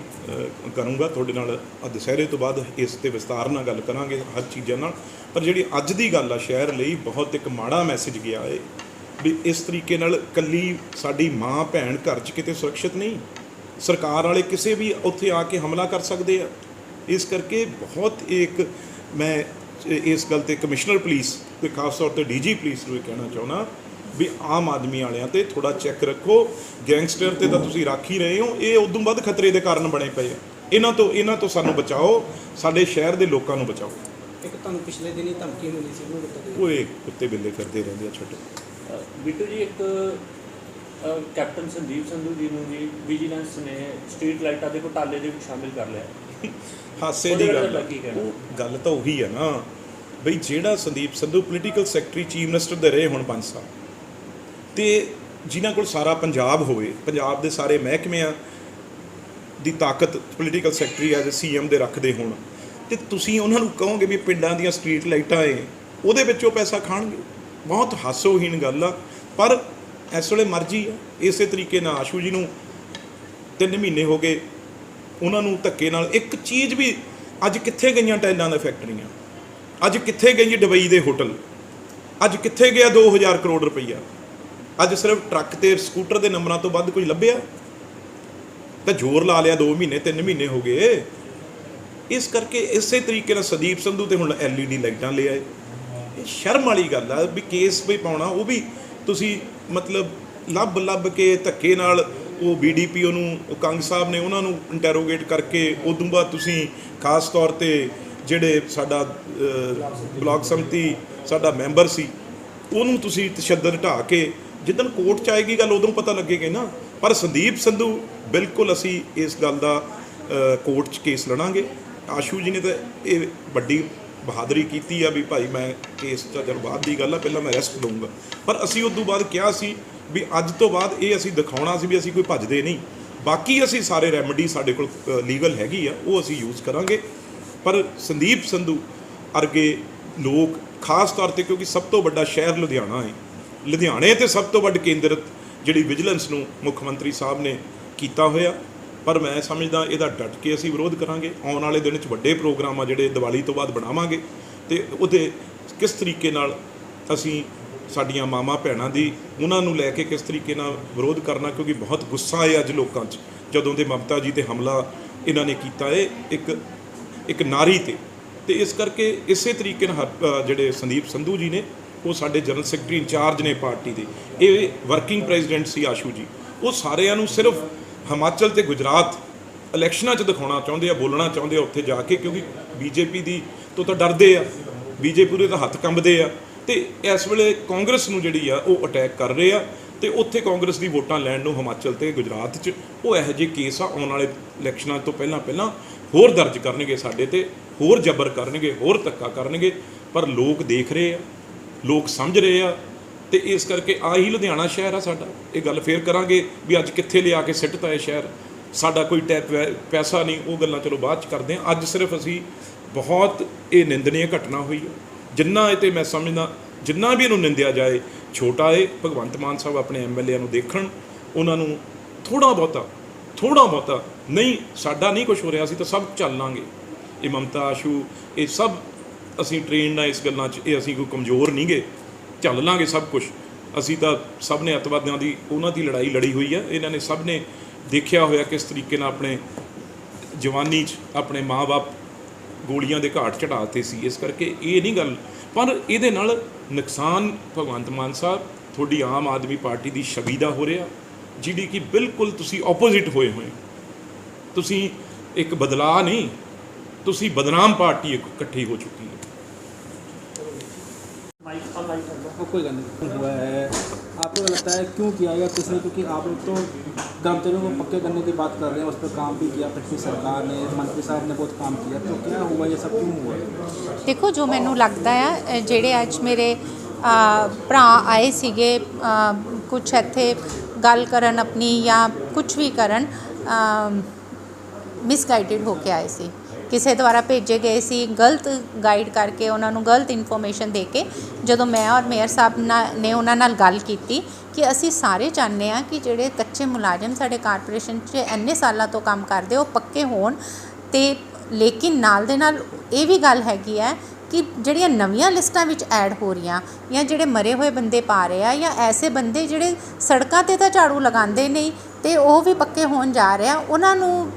ਕਰੂੰਗਾ ਤੁਹਾਡੇ ਨਾਲ ਦੁਸਹਿਰੇ ਤੋਂ ਬਾਅਦ ਇਸ ਤੇ ਵਿਸਤਾਰ ਨਾਲ ਗੱਲ ਕਰਾਂਗੇ ਹਰ ਚੀਜ਼ਾਂ ਨਾਲ। ਪਰ ਜਿਹੜੀ ਅੱਜ ਦੀ ਗੱਲ ਆ, ਸ਼ਹਿਰ ਲਈ ਬਹੁਤ ਇੱਕ ਮਾੜਾ ਮੈਸੇਜ ਗਿਆ ਏ, ਵੀ ਇਸ ਤਰੀਕੇ ਨਾਲ ਕੱਲੀ ਸਾਡੀ ਮਾਂ ਭੈਣ ਘਰ 'ਚ ਕਿਤੇ ਸੁਰੱਖਿਅਤ ਨਹੀਂ। ਸਰਕਾਰ ਵਾਲੇ ਕਿਸੇ ਵੀ ਉੱਥੇ ਆ ਕੇ ਹਮਲਾ ਕਰ ਸਕਦੇ ਆ। ਇਸ ਕਰਕੇ ਬਹੁਤ ਇੱਕ ਮੈਂ ਇਸ ਗੱਲ ਤੇ ਕਮਿਸ਼ਨਰ ਪੁਲਿਸ ਤੇ ਖਾਸ ਤੌਰ ਤੇ ਡੀਜੀ ਪੁਲਿਸ ਨੂੰ ਇਹ ਕਹਿਣਾ ਚਾਹੁੰਦਾ ਵੀ ਆਮ ਆਦਮੀ ਵਾਲਿਆਂ ਤੇ ਥੋੜਾ ਚੈੱਕ ਰੱਖੋ। ਗੈਂਗਸਟਰ ਤੇ ਤਾਂ ਤੁਸੀਂ ਰੱਖ ਹੀ ਰਹੇ ਹੋ। ਇਹ ਉਦੋਂ ਵੱਧ ਖਤਰੇ ਦੇ ਕਾਰਨ ਬਣੇ ਪਏ ਆ। ਇਹਨਾਂ ਤੋਂ ਇਹਨਾਂ ਤੋਂ ਸਾਨੂੰ ਬਚਾਓ। ਸਾਡੇ ਸ਼ਹਿਰ ਦੇ ਲੋਕਾਂ ਨੂੰ ਬਚਾਓ। ਇੱਕ ਤੁਹਾਨੂੰ ਪਿਛਲੇ ਦਿਨੀ ਧਮਕੀ ਮਿਲੀ ਸੀ ਉਹਨੂੰ ਬਤਾ ਉਹ ਇਹ ਕੁੱਤੇ ਬਿੱਲੇ ਫਿਰਦੇ ਰਹਿੰਦੇ ਆ ਛੱਡੋ। ਅ, ਬਿੱਟੂ ਜੀ ਇੱਕ ਕੈਪਟਨ ਸੰਦੀਪ ਸੰਧੂ ਜੀ ਨੂੰ ਜੀ ਵਿਜੀਲੈਂਸ ਨੇ ਸਟਰੀਟ ਲਾਈਟਾਂ ਦੇ ਘੁਟਾਲੇ ਦੇ ਵਿੱਚ ਸ਼ਾਮਿਲ ਕਰ ਲਿਆ। ਹਾਸੇ ਦੀ ਗੱਲ ਆ। ਕਹਿਣਾ? ਉਹ ਗੱਲ ਤਾਂ ਉਹੀ ਹੈ ਨਾ। ਬਈ ਜਿਹੜਾ Sandeep Sandhu political secretary chief minister ਦੇ ਰਹੇ ਹੁਣ 5 ਸਾਲ। ਤੇ ਜਿਨ੍ਹਾਂ ਕੋਲ ਸਾਰਾ ਪੰਜਾਬ ਹੋਵੇ ਪੰਜਾਬ ਦੇ ਸਾਰੇ ਮਹਿਕਮਿਆਂ ਦੀ ਤਾਕਤ ਪੋਲੀਟੀਕਲ ਸੈਕਟਰੀ ਐਜ਼ ਸੀਐਮ ਦੇ ਰੱਖਦੇ ਹੋਣ ਤੇ ਤੁਸੀਂ ਉਹਨਾਂ ਨੂੰ ਕਹੋਗੇ ਵੀ ਪਿੰਡਾਂ ਦੀਆਂ ਸਟਰੀਟ ਲਾਈਟਾਂ ਏ ਉਹਦੇ ਵਿੱਚੋਂ ਪੈਸਾ ਖਾਣਗੇ। ਬਹੁਤ ਹਾਸੋਹੀਣ ਗੱਲ ਆ। ਪਰ ਇਸ ਵੇਲੇ ਮਰਜ਼ੀ ਆ। ਇਸੇ ਤਰੀਕੇ ਨਾਲ ਆਸ਼ੂ ਜੀ ਨੂੰ ਤਿੰਨ ਮਹੀਨੇ ਹੋ ਗਏ ਉਹਨਾਂ ਨੂੰ ਧੱਕੇ ਨਾਲ ਇੱਕ ਚੀਜ਼ ਵੀ ਅੱਜ ਕਿੱਥੇ ਗਈਆਂ ਟਾਈਲਾਂ ਦੀਆਂ ਫੈਕਟਰੀਆਂ? ਅੱਜ ਕਿੱਥੇ ਗਈ ਦੁਬਈ ਦੇ ਹੋਟਲ? ਅੱਜ ਕਿੱਥੇ ਗਿਆ 2000 ਕਰੋੜ ਰੁਪਈਆ? ਅੱਜ ਸਿਰਫ ਟਰੱਕ ਤੇ ਸਕੂਟਰ ਦੇ ਨੰਬਰਾਂ ਤੋਂ ਵੱਧ ਕੋਈ ਲੱਭਿਆ? ਤਾਂ ਜ਼ੋਰ ਲਾ ਲਿਆ 2 ਮਹੀਨੇ 3 ਮਹੀਨੇ ਹੋ ਗਏ। ਇਸ ਕਰਕੇ ਇਸੇ ਤਰੀਕੇ ਨਾਲ ਸੰਦੀਪ ਸੰਧੂ ਤੇ ਹੁਣ ਐਲਈਡੀ ਲਾਈਟਾਂ ਲੈ ਆਏ। ਇਹ ਸ਼ਰਮ ਵਾਲੀ ਗੱਲ ਆ ਵੀ ਕੇਸ ਵੀ ਪਾਉਣਾ, ਉਹ ਵੀ ਤੁਸੀਂ ਮਤਲਬ ਲੱਭ ਲੱਭ ਕੇ ਧੱਕੇ ਨਾਲ ਉਹ ਬੀਡੀਪੀਓ ਨੂੰ ਉਹ ਕੰਗ ਸਾਹਿਬ ਨੇ ਉਹਨਾਂ ਨੂੰ ਇੰਟਰੋਗੇਟ ਕਰਕੇ ਉਦੋਂ ਬਾਅਦ ਤੁਸੀਂ ਖਾਸ ਤੌਰ ਤੇ ਜਿਹੜੇ ਸਾਡਾ ਬਲਾਕ ਸੰਮਤੀ ਸਾਡਾ ਮੈਂਬਰ ਸੀ, ਉਹਨੂੰ ਤੁਸੀਂ ਤਸ਼ੱਦਦ ਢਾ ਕੇ ਜਿੱਦਣ ਕੋਰਟ ਚ ਆਏਗੀ ਗੱਲ ਉਦੋਂ ਪਤਾ ਲੱਗੇਗਾ ਨਾ। ਪਰ ਸੰਦੀਪ ਸੰਧੂ ਬਿਲਕੁਲ ਅਸੀਂ ਇਸ ਗੱਲ ਦਾ ਕੋਰਟ 'ਚ ਕੇਸ ਲੜਾਂਗੇ। ਆਸ਼ੂ ਜੀ ਨੇ ਤਾਂ ਇਹ ਵੱਡੀ ਬਹਾਦਰੀ ਕੀਤੀ ਆ ਵੀ ਭਾਈ ਮੈਂ ਕੇਸ ਤਾਂ ਚਲ ਬਾਅਦ ਦੀ ਗੱਲ ਆ, ਪਹਿਲਾਂ ਮੈਂ ਰੈਸਟ ਲਊਂਗਾ ਪਰ ਅਸੀਂ ਉਸ ਤੋਂ ਬਾਅਦ ਕਿਹਾ ਸੀ ਵੀ ਅੱਜ ਤੋਂ ਬਾਅਦ ਇਹ ਅਸੀਂ ਦਿਖਾਉਣਾ ਸੀ ਵੀ ਅਸੀਂ ਕੋਈ ਭੱਜਦੇ ਨਹੀਂ। ਬਾਕੀ ਅਸੀਂ ਸਾਰੇ ਰੈਮਡੀ ਸਾਡੇ ਕੋਲ ਲੀਗਲ ਹੈਗੀ ਆ, ਉਹ ਅਸੀਂ ਯੂਜ਼ ਕਰਾਂਗੇ। ਪਰ ਸੰਦੀਪ ਸੰਧੂ ਅਰਗੇ ਲੋਕ ਖਾਸ ਤੌਰ ਤੇ ਕਿਉਂਕਿ ਸਭ ਤੋਂ ਵੱਡਾ ਸ਼ਹਿਰ ਲੁਧਿਆਣਾ ਹੈ, ਲੁਧਿਆਣੇ ਤੇ ਸਭ ਤੋਂ ਵੱਡ ਕੇਂਦਰਿਤ ਜਿਹੜੀ ਵਿਜੀਲੈਂਸ ਨੂੰ ਮੁੱਖ ਮੰਤਰੀ ਸਾਹਿਬ ਨੇ ਕੀਤਾ ਹੋਇਆ, ਪਰ ਮੈਂ ਸਮਝਦਾ ਇਹਦਾ ਡਟ ਕੇ ਅਸੀਂ ਵਿਰੋਧ ਕਰਾਂਗੇ। ਆਉਣ ਵਾਲੇ ਦਿਨ 'ਚ ਵੱਡੇ ਪ੍ਰੋਗਰਾਮ ਆ ਜਿਹੜੇ ਦੀਵਾਲੀ ਤੋਂ ਬਾਅਦ ਬਣਾਵਾਂਗੇ ਤੇ ਉਹਦੇ ਕਿਸ ਤਰੀਕੇ ਨਾਲ ਅਸੀਂ ਸਾਡੀਆਂ ਮਾਮਾ ਭੈਣਾਂ ਦੀ ਉਹਨਾਂ ਨੂੰ ਲੈ ਕੇ ਕਿਸ ਤਰੀਕੇ ਨਾਲ ਵਿਰੋਧ ਕਰਨਾ, ਕਿਉਂਕਿ ਬਹੁਤ ਗੁੱਸਾ ਹੈ ਅੱਜ ਲੋਕਾਂ 'ਚ, ਜਦੋਂ ਦੇ ਮਮਤਾ ਜੀ ਤੇ ਹਮਲਾ ਇਹਨਾਂ ਨੇ ਕੀਤਾ ਹੈ ਇੱਕ ਇੱਕ ਨਾਰੀ ਤੇ। ਤੇ ਇਸ ਕਰਕੇ ਇਸੇ ਤਰੀਕੇ ਨਾਲ ਹਰ- ਜਿਹੜੇ ਸੰਦੀਪ ਸੰਧੂ ਜੀ ਨੇ, ਉਹ ਸਾਡੇ ਜਨਰਲ ਸੈਕਟਰੀ ਇੰਚਾਰਜ ਨੇ ਪਾਰਟੀ ਦੇ। ਇਹ ਵਰਕਿੰਗ ਪ੍ਰੈਜ਼ੀਡੈਂਟ ਸੀ ਆਸ਼ੂ ਜੀ। ਉਹ ਸਾਰਿਆਂ ਨੂੰ ਸਿਰਫ ਹਿਮਾਚਲ ਤੇ ਗੁਜਰਾਤ ਇਲੈਕਸ਼ਨਾਂ 'ਚ ਦਿਖਾਉਣਾ ਚਾਹੁੰਦੇ ਆ, ਬੋਲਣਾ ਚਾਹੁੰਦੇ ਆ ਉੱਥੇ ਜਾ ਕੇ, ਕਿਉਂਕਿ ਬੀਜੇਪੀ ਦੀ ਤੋਂ ਤਾਂ ਡਰਦੇ ਆ। ਬੀਜੇਪੀ ਦੇ ਤਾਂ ਹੱਥ ਕੰਬਦੇ ਆ। ਤੇ ਇਸ ਵੇਲੇ ਕਾਂਗਰਸ ਨੂੰ ਜਿਹੜੀ ਆ, ਉਹ ਅਟੈਕ ਕਰ ਰਹੇ ਆ ਤੇ ਉੱਥੇ ਕਾਂਗਰਸ ਦੀ ਵੋਟਾਂ ਲੈਣ ਨੂੰ ਹਿਮਾਚਲ ਤੇ ਗੁਜਰਾਤ 'ਚ ਉਹ ਇਹੋ ਜਿਹੇ ਕੇਸ ਆ, ਆਉਣ ਵਾਲੇ ਇਲੈਕਸ਼ਨਾਂ ਤੋਂ ਪਹਿਲਾਂ ਪਹਿਲਾਂ ਹੋਰ ਦਰਜ ਕਰਨਗੇ ਸਾਡੇ ਤੇ, ਹੋਰ ਜ਼ਬਰ ਕਰਨਗੇ, ਹੋਰ ਧੱਕਾ ਕਰਨਗੇ, ਪਰ ਲੋਕ ਦੇਖ ਰਹੇ ਆ, ਲੋਕ ਸਮਝ ਰਹੇ ਆ ਤੇ ਇਸ ਕਰਕੇ ਆਹੀ ਲੁਧਿਆਣਾ ਸ਼ਹਿਰ ਆ ਸਾਡਾ। ਇਹ ਗੱਲ ਫੇਰ ਕਰਾਂਗੇ ਵੀ ਅੱਜ ਕਿੱਥੇ ਲਿਆ ਕੇ ਸਿੱਟਤਾ ਇਹ ਸ਼ਹਿਰ। ਸਾਡਾ ਕੋਈ ਟੈ, ਪੈ- ਪੈਸਾ ਨਹੀਂ, ਉਹ ਗੱਲਾਂ ਚਲੋ ਬਾਅਦ ਚ ਕਰਦੇ ਆ। ਅੱਜ ਸਿਰਫ ਅਸੀਂ ਬਹੁਤ ਇਹ ਨਿੰਦਨੀय ਘਟਨਾ ਹੋਈ ਹੈ ਜਿੰਨਾ ਇਹ ਤੇ ਮੈਂ ਸਮਝਦਾ, ਜਿੰਨਾ ਵੀ ਇਹਨੂੰ ਨਿੰਦਿਆ ਜਾਏ, ਛੋਟਾ ਏ, ਭਗਵੰਤ ਮਾਨ ਸਾਹਿਬ ਆਪਣੇ ਐਮਐਲਏ ਨੂੰ ਦੇਖਣ, ਉਹਨਾਂ ਨੂੰ ਥੋੜਾ ਬਹੁਤਾ ਥੋੜਾ ਬਹੁਤਾ, ਨਹੀਂ, ਸਾਡਾ ਨਹੀਂ ਕੁਝ ਹੋ ਰਿਹਾ ਸੀ ਤਾਂ ਸਭ ਚੱਲ ਲਾਂਗੇ। ਇਹ ਮਮਤਾ, ਆਸ਼ੂ, ਇਹ ਸਭ ਅਸੀਂ ਟ੍ਰੇਨਡ ਆ ਇਸ ਗੱਲਾਂ 'ਚ, ਇਹ ਅਸੀਂ ਕੋਈ ਕਮਜ਼ੋਰ ਨਹੀਂਗੇ ਚੱਲ ਲਾਂਗੇ ਸਭ ਕੁਝ ਅਸੀਂ ਤਾਂ ਸਭ ਨੇ ਅੱਤਵਾਦੀਆਂ ਦੀ, ਉਹਨਾਂ ਦੀ ਲੜਾਈ ਲੜੀ ਹੋਈ ਆ, ਇਹਨਾਂ ਨੇ ਸਭ ਨੇ ਦੇਖਿਆ ਹੋਇਆ ਕਿਸ ਤਰੀਕੇ ਨਾਲ ਆਪਣੇ ਜਵਾਨੀ 'ਚ, ਆਪਣੇ ਮਾਪੇ ਗੋਲੀਆਂ ਦੇ ਘਾਟ ਚੜਾਤੇ ਸੀ ਇਸ ਕਰਕੇ ਇਹ ਨਹੀਂ ਗੱਲ ਪਰ ਇਹਦੇ ਨਾਲ ਨੁਕਸਾਨ ਭਗਵੰਤ ਮਾਨ ਸਾਹਿਬ ਤੁਹਾਡੀ ਆਮ ਆਦਮੀ ਪਾਰਟੀ ਦੀ ਛਵੀ ਦਾ ਹੋ ਰਿਹਾ ਜਿਹੜੀ ਕਿ ਬਿਲਕੁਲ ਤੁਸੀਂ ਆਪੋਜ਼ਿਟ ਹੋਏ ਹੋਏ ਹੋ। ਤੁਸੀਂ ਇੱਕ ਬਦਲਾਅ ਨਹੀਂ ਤੁਸੀਂ ਬਦਨਾਮ ਪਾਰਟੀ ਇੱਕ ਇਕੱਠੀ ਹੋ ਚੁੱਕੀ ਹੈ वो कोई गल नहीं हुआ है आपको लगता है क्यों किया गया किसने क्योंकि आप लोग तो कर्मचारियों को पक्के करने की बात कर रहे हैं उस पर काम भी किया पिछली सरकार ने मंत्री साहब ने बहुत काम किया तो क्या हुआ ये सब क्यों हुआ ਦੇਖੋ ਜੋ ਮੈਨੂੰ ਲੱਗਦਾ ਆ ਅ, ਜਿਹੜੇ ਅੱਜ ਮੇਰੇ ਅ, ਭਰਾ ਆਏ ਸੀਗੇ ਕੁਝ ਇੱਥੇ ਗੱਲ ਕਰਨ ਆਪਣੀ ਜਾਂ ਕੁਝ ਵੀ ਕਰਨ ਮਿਸਗਾਈਡਡ ਹੋ ਕੇ ਆਏ ਸੀ ਕਿਸੇ ਦੁਆਰਾ ਭੇਜੇ ਗਏ ਸੀ, ਗਲਤ ਗਾਈਡ ਕਰਕੇ ਉਹਨਾਂ ਨੂੰ ਗਲਤ ਇਨਫੋਰਮੇਸ਼ਨ ਦੇ ਕੇ ਜਦੋਂ ਮੈਂ ਔਰ ਮੇਅਰ ਸਾਹਿਬ ਨਾ- ਨੇ ਉਹਨਾਂ ਨਾਲ ਗੱਲ ਕੀਤੀ ਕਿ ਅਸੀਂ ਸਾਰੇ ਚਾਹੁੰਦੇ ਆ ਕਿ ਜਿਹੜੇ ਕੱਚੇ ਮੁਲਾਜ਼ਮ ਸਾਡੇ ਕਾਰਪੋਰੇਸ਼ਨ 'ਚ ਇੰਨੇ ਸਾਲਾਂ ਤੋਂ ਕੰਮ ਕਰਦੇ, ਉਹ ਪੱਕੇ ਹੋਣ ਤੇ ਲੇਕਿਨ ਨਾਲ ਦੇ ਨਾਲ ਇਹ ਵੀ ਗੱਲ ਹੈਗੀ ਹੈ ਕਿ ਜਿਹੜੀਆਂ ਨਵੀਆਂ ਲਿਸਟਾਂ ਵਿੱਚ ਐਡ ਹੋ ਰਹੀਆਂ ਜਾਂ ਜਿਹੜੇ ਮਰੇ ਹੋਏ ਬੰਦੇ ਪਾ ਰਹੇ ਆ ਜਾਂ ਐਸੇ ਬੰਦੇ ਜਿਹੜੇ ਸੜਕਾਂ ਤੇ ਤਾਂ ਝਾੜੂ ਲਗਾਉਂਦੇ ਨਹੀਂ ਤੇ ਉਹ ਵੀ ਪੱਕੇ ਹੋਣ ਜਾ ਰਹੇ ਆ, ਉਹਨਾਂ ਨੂੰ